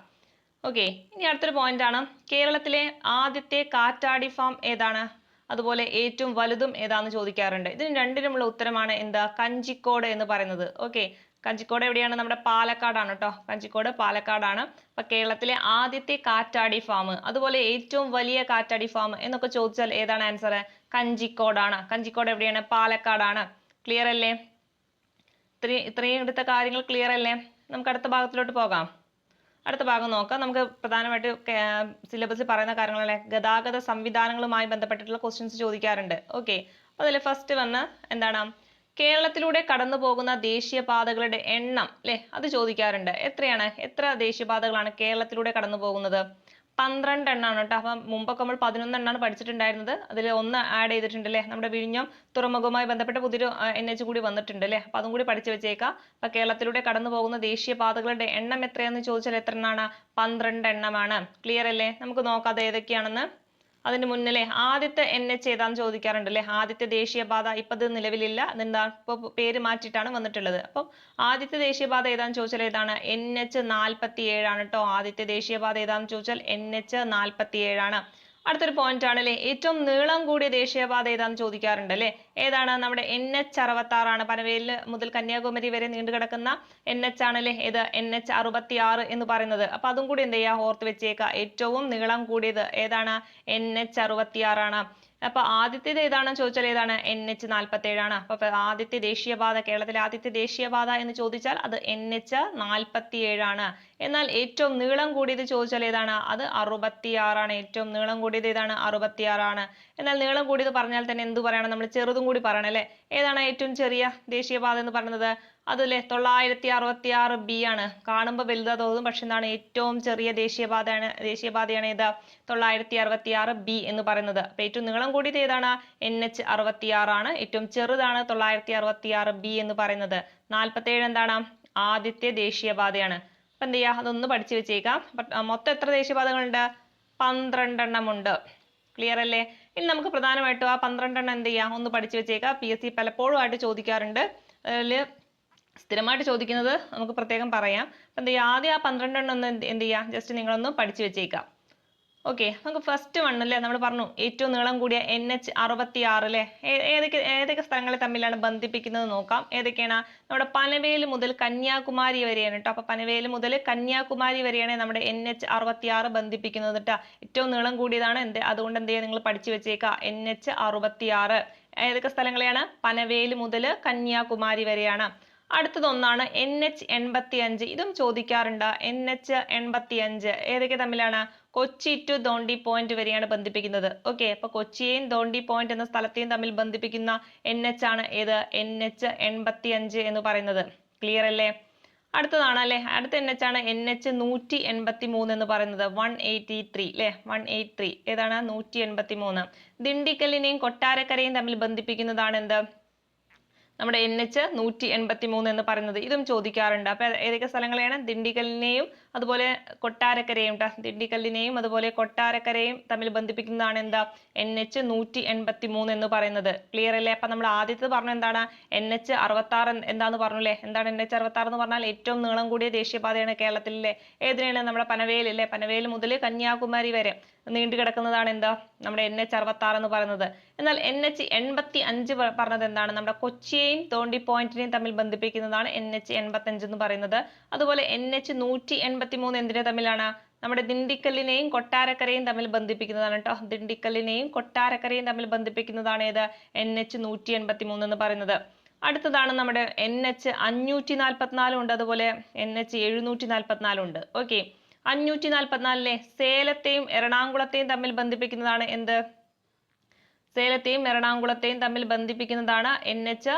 Speaker 1: ഓക്കെ ഇനി അടുത്തൊരു പോയിന്റ് ആണ്. കേരളത്തിലെ ആദ്യത്തെ കാറ്റാടി ഫാം ഏതാണ്? അതുപോലെ ഏറ്റവും വലുതും ഏതാന്ന് ചോദിക്കാറുണ്ട്. ഇതിന് രണ്ടിനുമുള്ള ഉത്തരമാണ് എന്താ? കഞ്ചിക്കോട് എന്ന് പറയുന്നത്. ഓക്കെ കഞ്ചിക്കോട് എവിടെയാണ്? നമ്മുടെ പാലക്കാടാണ് കേട്ടോ കഞ്ചിക്കോട് പാലക്കാടാണ്. അപ്പൊ കേരളത്തിലെ ആദ്യത്തെ കാറ്റാടി ഫാം അതുപോലെ ഏറ്റവും വലിയ കാറ്റാടി ഫാം എന്നൊക്കെ ചോദിച്ചാൽ ഏതാണ് ആൻസർ കഞ്ചിക്കോടാണ്. കഞ്ചിക്കോട് എവിടെയാണ്? പാലക്കാടാണ്. ക്ലിയർ അല്ലേ? ഇത്രയും ഇത്രയും എടുത്ത കാര്യങ്ങൾ ക്ലിയർ അല്ലേ? നമുക്ക് അടുത്ത ഭാഗത്തിലോട്ട് പോകാം. അടുത്ത ഭാഗം നോക്കാം. നമുക്ക് പ്രധാനമായിട്ട് സിലബസിൽ പറയുന്ന കാര്യങ്ങളല്ലേ? ഗതാഗത സംവിധാനങ്ങളുമായി ബന്ധപ്പെട്ടിട്ടുള്ള ക്വസ്റ്റ്യൻസ് ചോദിക്കാറുണ്ട്. ഓക്കെ അതിൽ ഫസ്റ്റ് വന്ന് എന്താണ്? കേരളത്തിലൂടെ കടന്നു പോകുന്ന ദേശീയപാതകളുടെ എണ്ണം അല്ലേ അത് ചോദിക്കാറുണ്ട്. എത്രയാണ്? എത്ര ദേശീയപാതകളാണ് കേരളത്തിലൂടെ കടന്നു പോകുന്നത് പന്ത്രണ്ട് എണ്ണമാണ് കേട്ടോ. അപ്പം മുമ്പൊക്കെ നമ്മൾ പതിനൊന്ന് എണ്ണമാണ് പഠിച്ചിട്ടുണ്ടായിരുന്നത്. അതിൽ ഒന്ന് ആഡ് ചെയ്തിട്ടുണ്ട് അല്ലേ നമ്മുടെ വിഴിഞ്ഞം തുറമുഖവുമായി ബന്ധപ്പെട്ട പുതിയൊരു എൻ എച്ച് കൂടി വന്നിട്ടുണ്ട് അല്ലേ അപ്പം അതും കൂടി പഠിച്ചു വെച്ചേക്കാം. അപ്പം കേരളത്തിലൂടെ കടന്നു പോകുന്ന ദേശീയപാതകളുടെ എണ്ണം എത്രയാണെന്ന് ചോദിച്ചാൽ എത്ര എണ്ണമാണ് പന്ത്രണ്ട് എണ്ണമാണ് ക്ലിയർ അല്ലേ? നമുക്ക് നോക്കാം അത് ഏതൊക്കെയാണെന്ന്. അതിന് മുന്നല്ലേ ആദ്യത്തെ എൻ എച്ച് ഏതാന്ന് ചോദിക്കാറുണ്ട് അല്ലേ ആദ്യത്തെ ദേശീയപാത ഇപ്പൊ നിലവിലില്ല. അതെന്താ ഇപ്പൊ പേര് മാറ്റിയിട്ടാണ് വന്നിട്ടുള്ളത്. അപ്പം ആദ്യത്തെ ദേശീയപാത ഏതാന്ന് ചോദിച്ചാൽ ഏതാണ്? എൻ എച്ച് നാൽപ്പത്തി ഏഴാണ് കേട്ടോ ആദ്യത്തെ ദേശീയപാത ഏതാന്ന് ചോദിച്ചാൽ എൻ എച്ച് നാൽപ്പത്തി ഏഴാണ് അടുത്തൊരു പോയിന്റ് ആണ് അല്ലേ ഏറ്റവും നീളം കൂടിയ ദേശീയപാത ഏതാന്ന് ചോദിക്കാറുണ്ട് അല്ലേ ഏതാണ്? നമ്മുടെ എൻ എച്ച് അറുപത്താറാണ്. പനവേലിൽ മുതൽ കന്യാകുമാരി വരെ നീണ്ടു കിടക്കുന്ന എൻ എച്ച് ആണല്ലേ ഏത്? എൻ എച്ച് അറുപത്തി ആറ് എന്ന് പറയുന്നത്. അപ്പൊ അതും കൂടി എന്ത് ചെയ്യുക ഓർത്ത് വെച്ചേക്കുക ഏറ്റവും നീളം കൂടിയത് ഏതാണ്? എൻ എച്ച് അറുപത്തി ആറാണ് അപ്പൊ ആദ്യത്തേത് ഏതാണെന്ന് ചോദിച്ചാൽ ഏതാണ്? എൻ എച്ച് നാൽപ്പത്തേഴാണ് അപ്പൊ ആദ്യത്തെ ദേശീയപാത കേരളത്തിലെ ആദ്യത്തെ ദേശീയപാത എന്ന് ചോദിച്ചാൽ അത് എൻ എച്ച് നാൽപ്പത്തി ഏഴാണ് എന്നാൽ ഏറ്റവും നീളം കൂടിയത് ചോദിച്ചാൽ ഏതാണ്? അത് അറുപത്തി ആറാണ് ഏറ്റവും നീളം കൂടിയത് ഏതാണ്? അറുപത്തി ആറാണ് എന്നാൽ നീളം കൂടിയത് പറഞ്ഞാൽ തന്നെ എന്ത് പറയണം? നമ്മൾ ചെറുതും കൂടി പറയണം അല്ലേ? ഏതാണ് ഏറ്റവും ചെറിയ ദേശീയപാത എന്ന് പറയുന്നത്? അതല്ലേ തൊള്ളായിരത്തി അറുപത്തി ആറ് ബി ആണ്. കാണുമ്പോൾ വലുതാ തോന്നും പക്ഷെ എന്താണ് ഏറ്റവും ചെറിയ ദേശീയപാതയാണ് ദേശീയപാതയാണ് ഏത്? തൊള്ളായിരത്തി അറുപത്തി ആറ് ബി എന്ന് പറയുന്നത്. അപ്പൊ ഏറ്റവും നീളം കൂടിയത് ഏതാണ്? എൻ എച്ച് അറുപത്തി ആറാണ് ഏറ്റവും ചെറുതാണ് തൊള്ളായിരത്തി അറുപത്തി ആറ് ബി എന്ന് പറയുന്നത്. നാൽപ്പത്തേഴ് എന്താണ്? ആദ്യത്തെ ദേശീയപാതയാണ്. അപ്പൊ എന്ത് ചെയ്യാ? അതൊന്ന് പഠിച്ചു വെച്ചേക്കാം. മൊത്തം എത്ര ദേശീയപാതകളുണ്ട്? പന്ത്രണ്ടെണ്ണം ഉണ്ട്. ക്ലിയർ അല്ലേ? ഇനി നമുക്ക് പ്രധാനമായിട്ടും ആ പന്ത്രണ്ടെണ്ണം എന്ത് ചെയ്യാം? ഒന്ന് പഠിച്ചു വെച്ചേക്കാം. പി എസ് സി പലപ്പോഴും ആയിട്ട് ചോദിക്കാറുണ്ട്. അതിൽ സ്ഥിരമായിട്ട് ചോദിക്കുന്നത് നമുക്ക് പ്രത്യേകം പറയാം. അപ്പം എന്ത് ചെയ്യുക ആദ്യം ആ പന്ത്രണ്ടെണ്ണം ഒന്ന് എന്ത് ചെയ്യുക ജസ്റ്റ് നിങ്ങളൊന്ന് പഠിച്ചു വെച്ചേക്കാം. ഓക്കെ നമുക്ക് ഫസ്റ്റ് വൺ അല്ലേ നമ്മൾ പറഞ്ഞു ഏറ്റവും നീളം കൂടിയ എൻ എച്ച് അറുപത്തി ആറ് അല്ലേ ഏതൊക്കെ ഏതൊക്കെ സ്ഥലങ്ങളെ തമ്മിലാണ് ബന്ധിപ്പിക്കുന്നത് നോക്കാം. ഏതൊക്കെയാണ്? നമ്മുടെ പനവേൽ മുതൽ കന്യാകുമാരി വരെയാണ് കേട്ടോ അപ്പൊ പനവേൽ മുതൽ കന്യാകുമാരി വരെയാണ് നമ്മുടെ എൻ എച്ച് അറുപത്തി ആറ് ബന്ധിപ്പിക്കുന്നത് കേട്ടോ ഏറ്റവും നീളം കൂടിയതാണ് എന്ത്? അതുകൊണ്ട് എന്ത് നിങ്ങൾ പഠിച്ചു വെച്ചേക്കുക എൻ എച്ച് അറുപത്തി ആറ് ഏതൊക്കെ സ്ഥലങ്ങളെയാണ്? പനവേൽ മുതൽ കന്യാകുമാരി വരെയാണ്. അടുത്തത് ഒന്നാണ് എൻ എച്ച് എൺപത്തി അഞ്ച് ഇതും ചോദിക്കാറുണ്ട് എൻ എച്ച് എൺപത്തി അഞ്ച് ഏതൊക്കെ തമ്മിലാണ് കൊച്ചി ടു ദോണ്ടി പോയിന്റ് വരെയാണ് ബന്ധിപ്പിക്കുന്നത്? ഓക്കെ അപ്പൊ കൊച്ചിയെയും ദോണ്ടി പോയിന്റ് എന്ന സ്ഥലത്തെയും തമ്മിൽ ബന്ധിപ്പിക്കുന്ന എൻ എച്ച് ആണ് ഏത്? എൻ എച്ച് എൺപത്തി അഞ്ച് എന്ന് പറയുന്നത്. ക്ലിയർ അല്ലേ? അടുത്തതാണ് അല്ലേ? അടുത്ത എൻ എച്ച് ആണ് എൻ എച്ച് നൂറ്റി എൺപത്തി മൂന്ന് എന്ന് പറയുന്നത്. വൺ എയ്റ്റി ത്രീ അല്ലേ വൺ എയ്റ്റ് ത്രീ ഏതാണ്? നൂറ്റി എൺപത്തി മൂന്ന് ദിണ്ടിക്കലിനെയും കൊട്ടാരക്കരയും തമ്മിൽ ബന്ധിപ്പിക്കുന്നതാണ് എന്ത്? നമ്മുടെ എൻ എച്ച് നൂറ്റി എൺപത്തി മൂന്ന് എന്ന് പറയുന്നത് ഇതും ചോദിക്കാറുണ്ട്. അപ്പോൾ ഏതൊക്കെ സ്ഥലങ്ങളെയാണ്? ദിണ്ടിഗലിനെയും അതുപോലെ കൊട്ടാരക്കരയും തിണ്ടിക്കല്ലിനെയും അതുപോലെ കൊട്ടാരക്കരയും തമ്മിൽ ബന്ധിപ്പിക്കുന്നതാണ് എന്താ? എൻ എച്ച് നൂറ്റി എൺപത്തി മൂന്ന് എന്ന് പറയുന്നത്. ക്ലിയർ അല്ലേ? അപ്പൊ നമ്മൾ ആദ്യത്തെ പറഞ്ഞു എന്താണ്? എൻ എച്ച് അറുപത്തി ആറ് എന്താന്ന് പറഞ്ഞല്ലേ? എന്താണ് എൻ എച്ച് അറുപത്തി ആറ് എന്ന് പറഞ്ഞാൽ ഏറ്റവും നീളം കൂടിയ ദേശീയപാതയാണ് കേരളത്തിലെ ഏതിനാണ് നമ്മുടെ പനവേൽ അല്ലേ പനവേൽ മുതൽ കന്യാകുമാരി വരെ നീണ്ടു കിടക്കുന്നതാണ് എന്താ? നമ്മുടെ എൻ എച്ച് അറുപത്തി ആറ് എന്ന് പറയുന്നത്. എന്നാൽ എൻ എച്ച് എൺപത്തി അഞ്ച് പറഞ്ഞത് എന്താണ്? നമ്മുടെ കൊച്ചിയെയും തോണ്ടി പോയിന്റിനെയും തമ്മിൽ ബന്ധിപ്പിക്കുന്നതാണ് എൻ എച്ച് എൺപത്തി അഞ്ച് എന്ന് പറയുന്നത്. അതുപോലെ എൻ എച്ച് നൂറ്റി എൺപത്തി മൂന്ന് എന്തിനെ തമ്മിലാണ് നമ്മുടെ ദിണ്ടിക്കല്ലിനെയും കൊട്ടാരക്കരയും തമ്മിൽ ബന്ധിപ്പിക്കുന്നതാണ് കേട്ടോ. ദിണ്ടിക്കല്ലിനെയും കൊട്ടാരക്കരയും തമ്മിൽ ബന്ധിപ്പിക്കുന്നതാണ് ഏത്? എൻ എച്ച് നൂറ്റി എൺപത്തി മൂന്ന് എന്ന് പറയുന്നത്. അടുത്തതാണ് നമ്മുടെ എൻ എച്ച് അഞ്ഞൂറ്റി നാൽപ്പത്തിനാലും ഉണ്ട്. അതുപോലെ എൻ എച്ച് എഴുന്നൂറ്റി നാൽപ്പത്തിനാലും ഉണ്ട്. ഓക്കെ അഞ്ഞൂറ്റി നാൽപ്പത്തിനാലിലെ സേലത്തെയും എറണാകുളത്തെയും തമ്മിൽ ബന്ധിപ്പിക്കുന്നതാണ് എന്ത്? സേലത്തെയും എറണാകുളത്തെയും തമ്മിൽ ബന്ധിപ്പിക്കുന്നതാണ് എൻ എച്ച്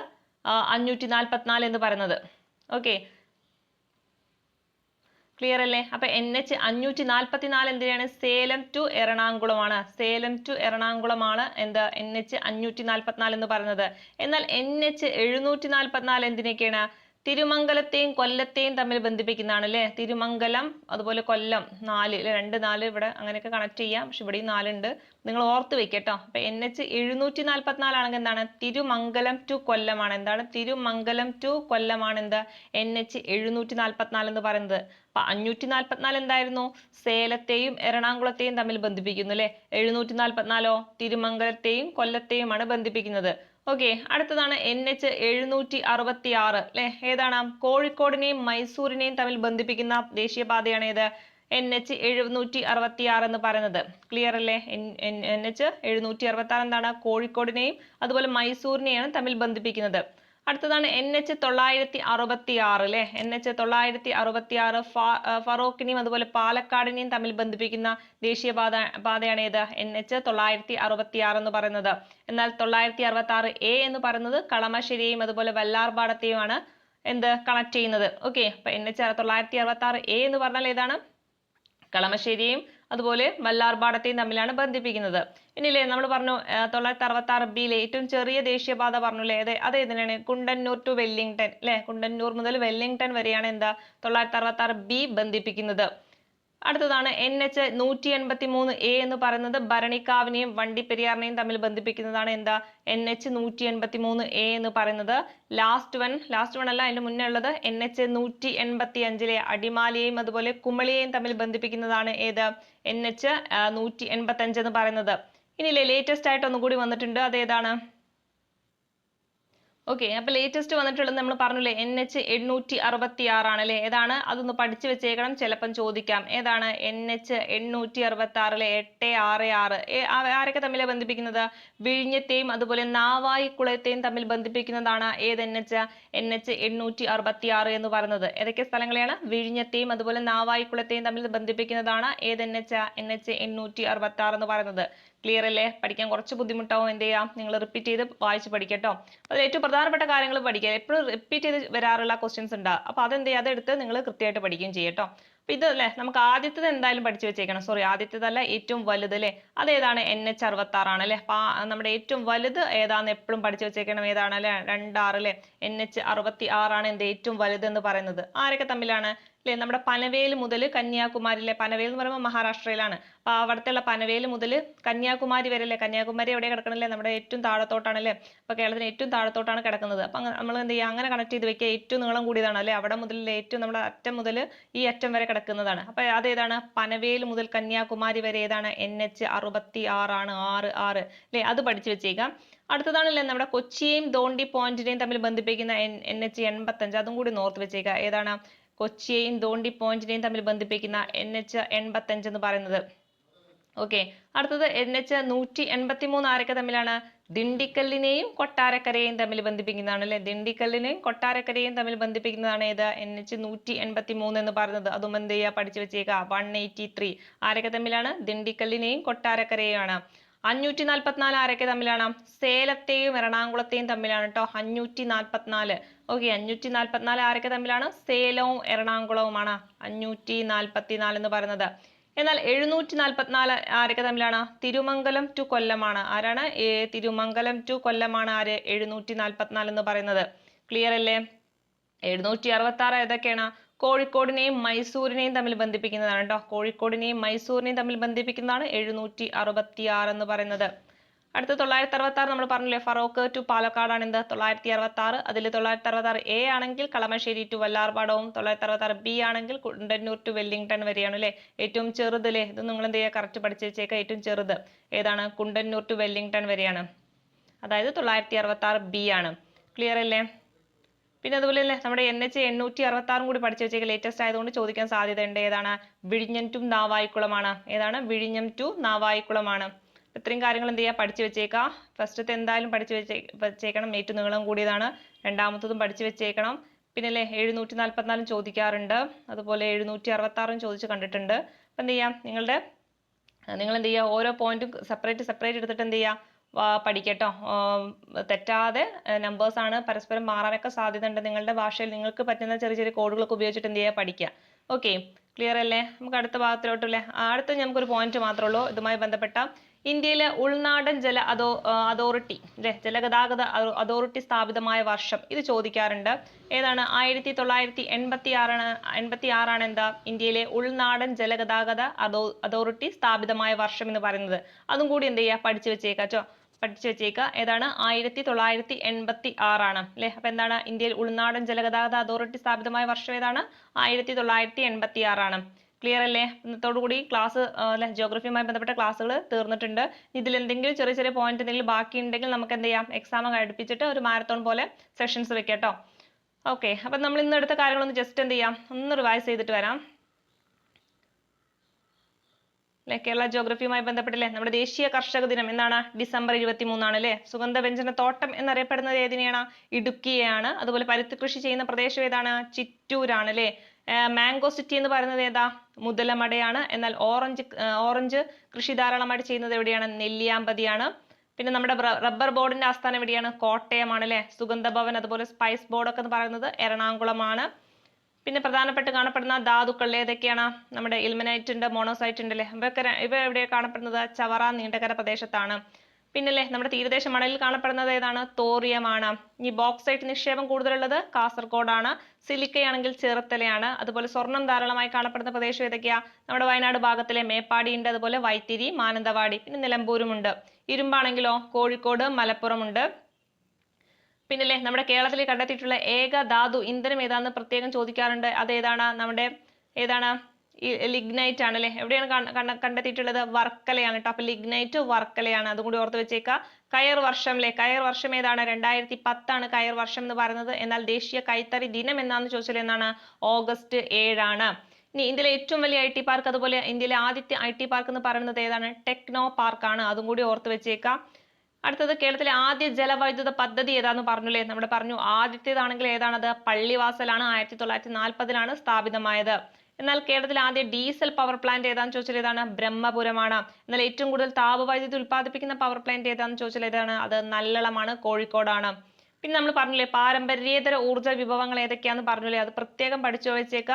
Speaker 1: അഞ്ഞൂറ്റി നാൽപ്പത്തിനാല് എന്ന് പറയുന്നത്. ഓക്കെ ക്ലിയർ അല്ലേ? അപ്പൊ എൻ എച്ച് അഞ്ഞൂറ്റി നാൽപ്പത്തി നാല് എന്തിനാണ്? സേലം ടു എറണാകുളമാണ്. സേലം ടു എറണാകുളമാണ് എന്താ എൻ എച്ച് അഞ്ഞൂറ്റി നാൽപ്പത്തിനാല് എന്ന് പറയുന്നത്. എന്നാൽ എൻ എച്ച് എഴുന്നൂറ്റി നാൽപ്പത്തിനാല് എന്തിനൊക്കെയാണ്? തിരുമംഗലത്തെയും കൊല്ലത്തെയും തമ്മിൽ ബന്ധിപ്പിക്കുന്നതാണ് അല്ലേ തിരുമംഗലം അതുപോലെ കൊല്ലം നാല് അല്ലെ? രണ്ട് നാല് ഇവിടെ അങ്ങനെയൊക്കെ കണക്ട് ചെയ്യാം. പക്ഷെ ഇവിടെയും നാലുണ്ട്. നിങ്ങൾ ഓർത്ത് വെക്കട്ടോ. അപ്പൊ എൻ എച്ച് എഴുന്നൂറ്റി നാൽപ്പത്തിനാലാണെങ്കിൽ എന്താണ്? തിരുമംഗലം ടു കൊല്ലമാണ്. എന്താണ്? തിരുമംഗലം ടു കൊല്ലമാണ് എന്താ? എൻ എച്ച് എഴുന്നൂറ്റി നാൽപ്പത്തിനാല് എന്ന് പറയുന്നത്. അപ്പൊ അഞ്ഞൂറ്റി നാൽപ്പത്തിനാല് എന്തായിരുന്നു? സേലത്തെയും എറണാകുളത്തെയും തമ്മിൽ ബന്ധിപ്പിക്കുന്നു അല്ലെ? എഴുന്നൂറ്റി നാൽപ്പത്തിനാലോ തിരുമംഗലത്തെയും കൊല്ലത്തെയുമാണ് ബന്ധിപ്പിക്കുന്നത്. ഓക്കെ അടുത്തതാണ് എൻ എച്ച് എഴുന്നൂറ്റി അറുപത്തി ആറ് അല്ലെ ഏതാണ്? കോഴിക്കോടിനെയും മൈസൂരിനെയും തമ്മിൽ ബന്ധിപ്പിക്കുന്ന ദേശീയപാതയാണ് ഏത്? എൻ എച്ച് എഴുന്നൂറ്റി അറുപത്തി ആറ് എന്ന് പറയുന്നത്. ക്ലിയർ അല്ലേ? എൻ എച്ച് എഴുന്നൂറ്റി അറുപത്തി ആറ് എന്താണ്? കോഴിക്കോടിനെയും അതുപോലെ മൈസൂരിനെയാണ് തമ്മിൽ ബന്ധിപ്പിക്കുന്നത്. അടുത്തതാണ് എൻ എച്ച് തൊള്ളായിരത്തി അറുപത്തി ആറ് അല്ലെ എൻ എച്ച് തൊള്ളായിരത്തി അറുപത്തി ആറ് ഫറോക്കിനെയും അതുപോലെ പാലക്കാടിനെയും തമ്മിൽ ബന്ധിപ്പിക്കുന്ന ദേശീയപാത പാതയാണ് ഏത്? എൻ എച്ച് തൊള്ളായിരത്തി അറുപത്തി ആറ് എന്ന് പറയുന്നത്. എന്നാൽ തൊള്ളായിരത്തി അറുപത്തി ആറ് എ എന്ന് പറയുന്നത് കളമശ്ശേരിയെയും അതുപോലെ വല്ലാർപാടത്തെയുമാണ് എന്ത്? കണക്ട് ചെയ്യുന്നത്. ഓക്കെ അപ്പൊ എൻ എച്ച് തൊള്ളായിരത്തി അറുപത്തി ആറ് എ എന്ന് പറഞ്ഞാൽ ഏതാണ്? കളമശ്ശേരിയും അതുപോലെ വല്ലാർപാടത്തെയും തമ്മിലാണ് ബന്ധിപ്പിക്കുന്നത്. ഇനിയില്ലേ നമ്മൾ പറഞ്ഞു തൊള്ളായിരത്തി അറുപത്തി ആറ് ബിയിലെ ഏറ്റവും ചെറിയ ദേശീയപാത പറഞ്ഞല്ലേ? അതെ അത് ഏതിനാണ് കുണ്ടന്നൂർ ടു വെല്ലിംഗ്ടൺ അല്ലെ കുണ്ടന്നൂർ മുതൽ വെല്ലിംഗ്ടൺ വരെയാണ് എന്താ തൊള്ളായിരത്തി അറുപത്തി ആറ് ബി ബന്ധിപ്പിക്കുന്നത്. അടുത്തതാണ് എൻ എച്ച് നൂറ്റി എൺപത്തി മൂന്ന് എ എന്ന് പറയുന്നത് ഭരണിക്കാവിനെയും വണ്ടിപ്പെരിയാറിനെയും തമ്മിൽ ബന്ധിപ്പിക്കുന്നതാണ് എന്താ? എൻ എച്ച് നൂറ്റി എൺപത്തി മൂന്ന് എ എന്ന് പറയുന്നത് ലാസ്റ്റ് വൺ ലാസ്റ്റ് വൺ അല്ല അതിന് മുന്നേ ഉള്ളത് എൻ എച്ച് നൂറ്റി എൺപത്തി അഞ്ചിലെ അടിമാലിയെയും അതുപോലെ കുമളിയെയും തമ്മിൽ ബന്ധിപ്പിക്കുന്നതാണ് ഏത്? എൻ എച്ച് നൂറ്റി എൺപത്തി അഞ്ച് എന്ന് പറയുന്നത്. ഇനിയില്ലേ ലേറ്റസ്റ്റ് ആയിട്ട് ഒന്നുകൂടി വന്നിട്ടുണ്ട്. അതേതാണ്? ഓക്കെ അപ്പൊ ലേറ്റസ്റ്റ് വന്നിട്ടുള്ളത് നമ്മൾ പറഞ്ഞില്ലേ എൻ എച്ച് എണ്ണൂറ്റി അറുപത്തി ആറാണ് അല്ലേ? ഏതാണ്? അതൊന്ന് പഠിച്ചു വെച്ചേക്കണം ചിലപ്പം ചോദിക്കാം. ഏതാണ്? എൻ എച്ച് എണ്ണൂറ്റി അറുപത്തി ആറിലെ എട്ട് ആറ് ആറ്. ആരൊക്കെ തമ്മിൽ ബന്ധിപ്പിക്കുന്നത്? വിഴിഞ്ഞത്തെയും അതുപോലെ നാവായിക്കുളത്തെയും തമ്മിൽ ബന്ധിപ്പിക്കുന്നതാണ് ഏത് എൻ എച്ച് എൻ എച്ച് എണ്ണൂറ്റി അറുപത്തി ആറ് എന്ന് പറയുന്നത്. ഏതൊക്കെ സ്ഥലങ്ങളെയാണ്? വിഴിഞ്ഞത്തെയും അതുപോലെ നാവായിക്കുളത്തെയും തമ്മിൽ ബന്ധിപ്പിക്കുന്നതാണ് ഏത് എൻ എച്ച് എൻ എച്ച് എണ്ണൂറ്റി അറുപത്തി ആറ് എന്ന് പറയുന്നത്. ക്ലിയർ അല്ലേ? പഠിക്കാൻ കുറച്ച് ബുദ്ധിമുട്ടാവും എന്ത് ചെയ്യാം? നിങ്ങൾ റിപ്പീറ്റ് ചെയ്ത് വായിച്ച് പഠിക്കട്ടോ അതിൽ ഏറ്റവും പ്രധാനപ്പെട്ട കാര്യങ്ങൾ പഠിക്കുക. എപ്പോഴും റിപ്പീറ്റ് ചെയ്ത് വരാറുള്ള ക്വസ്റ്റ്യൻസ് ഉണ്ടാവും അപ്പോൾ അതെന്ത് ചെയ്യുക? അതെടുത്ത് നിങ്ങൾ കൃത്യമായിട്ട് പഠിക്കുകയും ചെയ്യട്ടോ അപ്പോൾ ഇത് അല്ലേ? നമുക്ക് ആദ്യത്തേത് എന്തായാലും പഠിച്ചു വെച്ചേക്കണം. സോറി ആദ്യത്തേതല്ല ഏറ്റവും വലുത് അല്ലേ? അതേതാണ് എൻ എച്ച് അറുപത്താറാണ് അല്ലേ? അപ്പൊ നമ്മുടെ ഏറ്റവും വലുത് ഏതാന്ന് എപ്പോഴും പഠിച്ചു വെച്ചേക്കണം? ഏതാണ് അല്ലേ? രണ്ടാറ് അല്ലേ? എൻ എച്ച് അറുപത്തി ആറാണ് എന്ത്? ഏറ്റവും വലുത് എന്ന് പറയുന്നത്. ആരൊക്കെ തമ്മിലാണ്? അല്ലേ നമ്മുടെ പനവേൽ മുതൽ കന്യാകുമാരി അല്ലേ പനവേൽ എന്ന് പറയുമ്പോൾ മഹാരാഷ്ട്രയിലാണ്. അപ്പൊ അവിടുത്തെയുള്ള പനവേൽ മുതൽ കന്യാകുമാരി വരെ അല്ലേ കന്യാകുമാരി എവിടെ കിടക്കണല്ലേ? നമ്മുടെ ഏറ്റവും താഴത്തോട്ടാണ് അല്ലേ അപ്പൊ കേരളത്തിന് ഏറ്റവും താഴത്തോട്ടാണ് കിടക്കുന്നത്. അപ്പൊ നമ്മൾ എന്ത് ചെയ്യുക അങ്ങനെ കണക്ട് ചെയ്ത് വെക്കുക. ഏറ്റവും നീളം കൂടിയതാണ് അല്ലേ? അവിടെ മുതൽ ഏറ്റവും നമ്മുടെ അറ്റം മുതൽ ഈ അറ്റം വരെ കിടക്കുന്നതാണ്. അപ്പൊ അതേതാണ്? പനവേൽ മുതൽ കന്യാകുമാരി വരെ ഏതാണ്? എൻ എച്ച് അറുപത്തി ആറാണ് ആറ് ആറ്. അല്ലേ അത് പഠിച്ചു വെച്ചേക്കാം. അടുത്തതാണല്ലേ നമ്മുടെ കൊച്ചിയെയും ദോണ്ടി പോയിന്റിനെയും തമ്മിൽ ബന്ധിപ്പിക്കുന്ന എൻ എൻ എച്ച് എൺപത്തഞ്ച്. അതും കൂടി നോർത്ത് വെച്ചേക്കുക ഏതാണ്? കൊച്ചിയെയും ദോണ്ടി പോയിന്റിനെയും തമ്മിൽ ബന്ധിപ്പിക്കുന്ന എൻ എച്ച് എൺപത്തഞ്ച് എന്ന് പറയുന്നത്. ഓക്കെ അടുത്തത് എൻ എച്ച് നൂറ്റി എൺപത്തി മൂന്ന് ആരൊക്കെ തമ്മിലാണ്? ദിണ്ടിക്കല്ലിനെയും കൊട്ടാരക്കരയെയും തമ്മിൽ ബന്ധിപ്പിക്കുന്നതാണ് അല്ലെ? ദിണ്ടിക്കല്ലിനെയും കൊട്ടാരക്കരയെയും തമ്മിൽ ബന്ധിപ്പിക്കുന്നതാണ് ഏത്? എൻ എച്ച് നൂറ്റി എൺപത്തി മൂന്ന് എന്ന് പറയുന്നത്. അതും എന്ത് ചെയ്യുക പഠിച്ചു വെച്ചേക്കുക വൺ എയ്റ്റി ത്രീ ആരൊക്കെ തമ്മിലാണ്? ദിണ്ടിക്കല്ലിനെയും കൊട്ടാരക്കരയുമാണ് അഞ്ഞൂറ്റി നാൽപ്പത്തിനാല് ആരൊക്കെ തമ്മിലാണ്? സേലത്തെയും എറണാകുളത്തെയും തമ്മിലാണ് കേട്ടോ അഞ്ഞൂറ്റി നാൽപ്പത്തിനാല് ഓക്കെ അഞ്ഞൂറ്റി നാൽപ്പത്തിനാല് ആരൊക്കെ തമ്മിലാണ്? സേലവും എറണാകുളവുമാണ്. അഞ്ഞൂറ്റി നാൽപ്പത്തിനാല് എന്ന് പറയുന്നത്. എന്നാൽ എഴുന്നൂറ്റി നാൽപ്പത്തിനാല് ആരൊക്കെ തമ്മിലാണ്? തിരുമംഗലം ടു കൊല്ലമാണ്. ആരാണ്? തിരുമംഗലം ടു കൊല്ലമാണ് ആര്? എഴുന്നൂറ്റി നാൽപ്പത്തിനാല് എന്ന് പറയുന്നത്. ക്ലിയർ അല്ലേ? എഴുന്നൂറ്റി അറുപത്തി ആറ് ഏതൊക്കെയാണ്? കോഴിക്കോടിനെയും മൈസൂരിനെയും തമ്മിൽ ബന്ധിപ്പിക്കുന്നതാണ് കേട്ടോ. കോഴിക്കോടിനെയും മൈസൂരിനെയും തമ്മിൽ ബന്ധിപ്പിക്കുന്നതാണ് എഴുന്നൂറ്റി അറുപത്തി ആറ് എന്ന് പറയുന്നത്. അടുത്ത തൊള്ളായിരത്തി അറുപത്തി ആറ് നമ്മൾ പറഞ്ഞില്ലേ ഫറോക്ക് ടു പാലക്കാടാണ് എന്ത്? തൊള്ളായിരത്തി അറുപത്തി ആറ് അതിൽ തൊള്ളായിരത്തി അറുപത്തി ആറ് എ ആണെങ്കിൽ കളമശ്ശേരി ടു വല്ലാർപാടവും തൊള്ളായിരത്തി അറുപത്തി ആറ് ബി ആണെങ്കിൽ കുണ്ടന്നൂർ ടു വെല്ലിംഗ്ടൺ വരെയാണ് അല്ലേ ഏറ്റവും ചെറുത് അല്ലേ ഇത് നിങ്ങൾ എന്ത് ചെയ്യുക? കറക്റ്റ് പഠിച്ചു വെച്ചേക്കുക ഏറ്റവും ചെറുത്. ഏതാണ്? കുണ്ടന്നൂർ ടു വെല്ലിംഗ്ടൺ വരെയാണ്. അതായത് തൊള്ളായിരത്തി അറുപത്തി ആറ് ബി ആണ്. ക്ലിയർ അല്ലേ? പിന്നെ അതുപോലെ അല്ലേ നമ്മുടെ എൻ എച്ച് എണ്ണൂറ്റി അറുപത്തി ആറും കൂടി പഠിച്ചു വെച്ചേക്ക് ലേറ്റസ്റ്റ് ആയതുകൊണ്ട് ചോദിക്കാൻ സാധ്യതയുണ്ട്. ഏതാണ്? വിഴിഞ്ഞം ടു നാവായിക്കുളമാണ് ഏതാണ്? വിഴിഞ്ഞം ടു നാവായിക്കുളമാണ് ഇത്രയും കാര്യങ്ങൾ എന്ത് ചെയ്യുക പഠിച്ചു വെച്ചേക്കാം. ഫസ്റ്റത്തെ എന്തായാലും പഠിച്ചു വെച്ചേ വെച്ചേക്കണം. ഏറ്റവും നീളം കൂടിയതാണ്. രണ്ടാമത്തതും പഠിച്ചു വെച്ചേക്കണം. പിന്നെ അല്ലേ എഴുന്നൂറ്റി നാൽപ്പത്തിനാലും ചോദിക്കാറുണ്ട്. അതുപോലെ എഴുന്നൂറ്റി അറുപത്താറും ചോദിച്ച് കണ്ടിട്ടുണ്ട്. അപ്പം എന്ത് ചെയ്യാം? നിങ്ങളുടെ നിങ്ങൾ എന്ത് ചെയ്യുക ഓരോ പോയിന്റും സെപ്പറേറ്റ് സെപ്പറേറ്റ് എടുത്തിട്ട് എന്ത് ചെയ്യുക പഠിക്കട്ടോ. തെറ്റാതെ നമ്പേഴ്സ് ആണ് പരസ്പരം മാറാനൊക്കെ സാധ്യതയുണ്ട്. നിങ്ങളുടെ ഭാഷയിൽ നിങ്ങൾക്ക് പറ്റുന്ന ചെറിയ ചെറിയ കോഡുകളൊക്കെ ഉപയോഗിച്ചിട്ട് എന്ത് ചെയ്യുക പഠിക്കുക ഓക്കെ ക്ലിയർ അല്ലേ? നമുക്ക് അടുത്ത ഭാഗത്തിലോട്ടല്ലേ? അടുത്ത നമുക്കൊരു പോയിന്റ് മാത്രമേ ഉള്ളൂ. ഇതുമായി ബന്ധപ്പെട്ട ഇന്ത്യയിലെ ഉൾനാടൻ ജല അതോ അതോറിറ്റി അല്ലേ ജലഗതാഗത അതോറിറ്റി സ്ഥാപിതമായ വർഷം ഇത് ചോദിക്കാറുണ്ട്. ഏതാണ്? ആയിരത്തി തൊള്ളായിരത്തി എൺപത്തി ആറാണ് എൺപത്തി ആറാണ് എന്താ ഇന്ത്യയിലെ ഉൾനാടൻ ജലഗതാഗത അതോ അതോറിറ്റി സ്ഥാപിതമായ വർഷം എന്ന് പറയുന്നത്. അതും കൂടി എന്ത് ചെയ്യുക പഠിച്ചു വെച്ചേക്കാച്ചോ പഠിച്ചു വെച്ചേക്കുക ഏതാണ്? ആയിരത്തി തൊള്ളായിരത്തി എൺപത്തി ആറാണ് അല്ലേ അപ്പൊ എന്താണ്? ഇന്ത്യയിൽ ഉൾനാടൻ ജലഗതാഗത അതോറിറ്റി സ്ഥാപിതമായ വർഷം ഏതാണ്? ആയിരത്തി തൊള്ളായിരത്തി എൺപത്തി ആറാണ് ക്ലിയർ അല്ലേ? ഇന്നത്തോടുകൂടി ക്ലാസ് അല്ലെ ജോഗ്രഫിയുമായി ബന്ധപ്പെട്ട ക്ലാസ്സുകൾ തീർന്നിട്ടുണ്ട്. ഇതിൽ എന്തെങ്കിലും ചെറിയ ചെറിയ പോയിന്റ് എന്തെങ്കിലും ബാക്കി ഉണ്ടെങ്കിൽ നമുക്ക് എന്ത് ചെയ്യാം? എക്സാം അടുപ്പിച്ചിട്ട് ഒരു മാരത്തോൺ പോലെ സെഷൻസ് വെക്കാം കേട്ടോ ഓക്കെ അപ്പം നമ്മൾ ഇന്ന് എടുത്ത കാര്യങ്ങളൊന്ന് ജസ്റ്റ് എന്ത് ചെയ്യാം? ഒന്ന് റിവൈസ് ചെയ്തിട്ട് വരാം. അല്ലെ കേരള ജോഗ്രഫിയുമായി ബന്ധപ്പെട്ടില്ലേ? നമ്മുടെ ദേശീയ കർഷക ദിനം എന്നാണ്? ഡിസംബർ ഇരുപത്തി മൂന്നാണ് അല്ലേ? സുഗന്ധവ്യഞ്ജന തോട്ടം എന്നറിയപ്പെടുന്നത് ഏതിനെയാണ്? ഇടുക്കിയെയാണ്. അതുപോലെ പരുത്തി കൃഷി ചെയ്യുന്ന പ്രദേശം ഏതാണ്? ചിറ്റൂരാണ് അല്ലേ? മാംഗോ സിറ്റി എന്ന് പറയുന്നത് ഏതാ? മുതലമടയാണ്. എന്നാൽ ഓറഞ്ച് ഓറഞ്ച് കൃഷി ധാരാളമായിട്ട് ചെയ്യുന്നത് എവിടെയാണ്? നെല്ലിയാമ്പതിയാണ്. പിന്നെ നമ്മുടെ റബ്ബർ ബോർഡിന്റെ ആസ്ഥാനം എവിടെയാണ്? കോട്ടയമാണ് അല്ലേ? സുഗന്ധഭവൻ അതുപോലെ സ്പൈസ് ബോർഡ് ഒക്കെ എന്ന് പറയുന്നത് എറണാകുളമാണ്. പിന്നെ പ്രധാനപ്പെട്ട് കാണപ്പെടുന്ന ധാതുക്കൾ ഏതൊക്കെയാണ്? നമ്മുടെ ഇൽമനൈറ്റ് ഉണ്ട് മോണോസൈറ്റ് ഉണ്ട് അല്ലേ? ഇവയൊക്കെ ഇവ എവിടെയാണ് കാണപ്പെടുന്നത്? ചവറ നീണ്ടകര പ്രദേശത്താണ്. പിന്നല്ലേ നമ്മുടെ തീരദേശ മണലിൽ കാണപ്പെടുന്നത് ഏതാണ്? തോറിയമാണ്. ഈ ബോക്സൈറ്റ് നിക്ഷേപം കൂടുതലുള്ളത് കാസർഗോഡാണ്. സിലിക്കയാണെങ്കിൽ ചെറുത്തലയാണ്. അതുപോലെ സ്വർണം ധാരാളമായി കാണപ്പെടുന്ന പ്രദേശം ഏതൊക്കെയാ? നമ്മുടെ വയനാട് ഭാഗത്തിലെ മേപ്പാടി ഉണ്ട് അതുപോലെ വൈത്തിരി മാനന്തവാടി പിന്നെ നിലമ്പൂരുമുണ്ട്. ഇരുമ്പാണെങ്കിലോ കോഴിക്കോട് മലപ്പുറമുണ്ട്. പിന്നല്ലേ നമ്മുടെ കേരളത്തിൽ കണ്ടെത്തിയിട്ടുള്ള ഏക ധാതു ഇന്ധനം ഏതാണെന്ന് പ്രത്യേകം ചോദിക്കാറുണ്ട്. അത് ഏതാണ് നമ്മുടെ ഏതാണ്? ലിഗ്നൈറ്റ് ആണ് അല്ലേ എവിടെയാണ് കണ്ടെത്തിയിട്ടുള്ളത്? വർക്കലയാണ് കേട്ടോ അപ്പൊ ലിഗ്നൈറ്റ് വർക്കലയാണ്. അതും കൂടി ഓർത്ത് വെച്ചേക്കുക കയർ വർഷം അല്ലേ കയർ വർഷം ഏതാണ്? രണ്ടായിരത്തി പത്താണ് കയർ വർഷം എന്ന് പറയുന്നത്. എന്നാൽ ദേശീയ കൈത്തറി ദിനം എന്നാന്ന് ചോദിച്ചാൽ എന്നാണ്? ഓഗസ്റ്റ് ഏഴാണ്. ഇനി ഇന്ത്യയിലെ ഏറ്റവും വലിയ ഐ ടി പാർക്ക് അതുപോലെ ഇന്ത്യയിലെ ആദ്യത്തെ ഐ ടി പാർക്ക് എന്ന് പറയുന്നത് ഏതാണ്? ടെക്നോ പാർക്കാണ് അതും കൂടി ഓർത്ത് വെച്ചേക്കുക അടുത്തത് കേരളത്തിലെ ആദ്യ ജലവൈദ്യുത പദ്ധതി ഏതാന്ന് പറഞ്ഞില്ലേ? നമ്മുടെ പറഞ്ഞു ആദ്യത്തേതാണെങ്കിൽ ഏതാണത്? പള്ളിവാസലാണ്. ആയിരത്തി തൊള്ളായിരത്തി നാൽപ്പതിലാണ് സ്ഥാപിതമായത്. എന്നാൽ കേരളത്തിൽ ആദ്യ ഡീസൽ പവർ പ്ലാന്റ് ഏതാന്ന് ചോദിച്ചാൽ ഏതാണ് ബ്രഹ്മപുരമാണ്. എന്നാൽ ഏറ്റവും കൂടുതൽ താപവൈദ്യുതി ഉൽപ്പാദിപ്പിക്കുന്ന പവർ പ്ലാന്റ് ഏതാന്ന് ചോദിച്ചാൽ ഏതാണ് അത് നല്ലളമാണ് കോഴിക്കോടാണ്. പിന്നെ നമ്മൾ പറഞ്ഞില്ലേ പാരമ്പര്യേതര ഊർജ വിഭവങ്ങൾ ഏതൊക്കെയാന്ന് പറഞ്ഞില്ലേ അത് പ്രത്യേകം പഠിച്ചു വെച്ചേക്ക.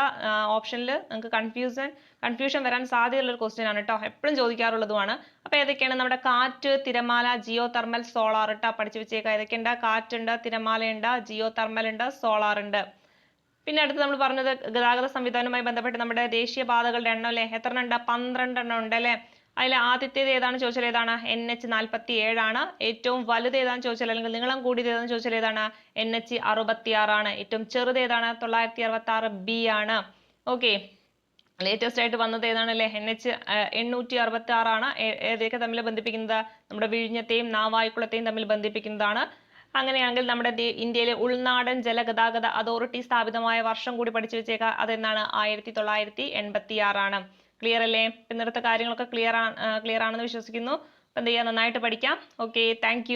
Speaker 1: ഓപ്ഷനിൽ നിങ്ങൾക്ക് കൺഫ്യൂഷൻ കൺഫ്യൂഷൻ വരാൻ സാധ്യതയുള്ള ഒരു ക്വസ്റ്റ്യൻ ആണ് കേട്ടോ എപ്പോഴും ചോദിക്കാറുള്ളതുമാണ്. അപ്പോൾ ഏതൊക്കെയാണ് നമ്മുടെ കാറ്റ് തിരമാല ജിയോ തെർമൽ സോളാർ കേട്ടോ പഠിച്ചു വെച്ചേക്കുക ഏതൊക്കെയുണ്ട്? കാറ്റുണ്ട് തിരമാലയുണ്ട് ജിയോ തെർമൽ ഉണ്ട് സോളാർ ഉണ്ട്. പിന്നെ അടുത്ത് നമ്മൾ പറഞ്ഞത് ഗതാഗത സംവിധാനവുമായി ബന്ധപ്പെട്ട് നമ്മുടെ ദേശീയ പാതകളുടെ എണ്ണം അല്ലേ? എത്ര ഉണ്ട്? പന്ത്രണ്ട് എണ്ണം ഉണ്ട് അല്ലേ? അതിൽ ആദ്യത്തേത് ഏതാണ്? ചോദിച്ചാൽ ഏതാണ്? എൻ എച്ച് നാൽപ്പത്തി ഏഴാണ് ഏറ്റവും വലുത് ഏതാണ്? ചോദിച്ചാൽ അല്ലെങ്കിൽ നീളം കൂടിയത് ഏതാണ്? ചോദിച്ചാൽ ഏതാണ്? എൻ എച്ച് അറുപത്തി ആറാണ് ഏറ്റവും ചെറുത് ഏതാണ്? തൊള്ളായിരത്തി അറുപത്തി ആറ് ബി ആണ്. ഓക്കെ ലേറ്റസ്റ്റ് ആയിട്ട് വന്നത് ഏതാണ് അല്ലേ? എൻ എച്ച് എണ്ണൂറ്റി അറുപത്തി ആറാണ് ഏതൊക്കെ തമ്മിൽ ബന്ധിപ്പിക്കുന്നത് നമ്മുടെ വിഴിഞ്ഞത്തെയും നാവായിക്കുളത്തെയും തമ്മിൽ ബന്ധിപ്പിക്കുന്നതാണ്. അങ്ങനെയാണെങ്കിൽ നമ്മുടെ ഇന്ത്യയിലെ ഉൾനാടൻ ജലഗതാഗത അതോറിറ്റി സ്ഥാപിതമായ വർഷം കൂടി പഠിച്ചു വെച്ചേക്കുക അതെന്നാണ് ആയിരത്തി തൊള്ളായിരത്തി എൺപത്തി ആറാണ് ക്ലിയർ അല്ലേ ഇന്നത്തെ കാര്യങ്ങളൊക്കെ ക്ലിയർ ആണ് ക്ലിയർ ആണെന്ന് വിശ്വസിക്കുന്നു. അപ്പം എന്ത് ചെയ്യുക നന്നായിട്ട് പഠിക്കാം. Okay thank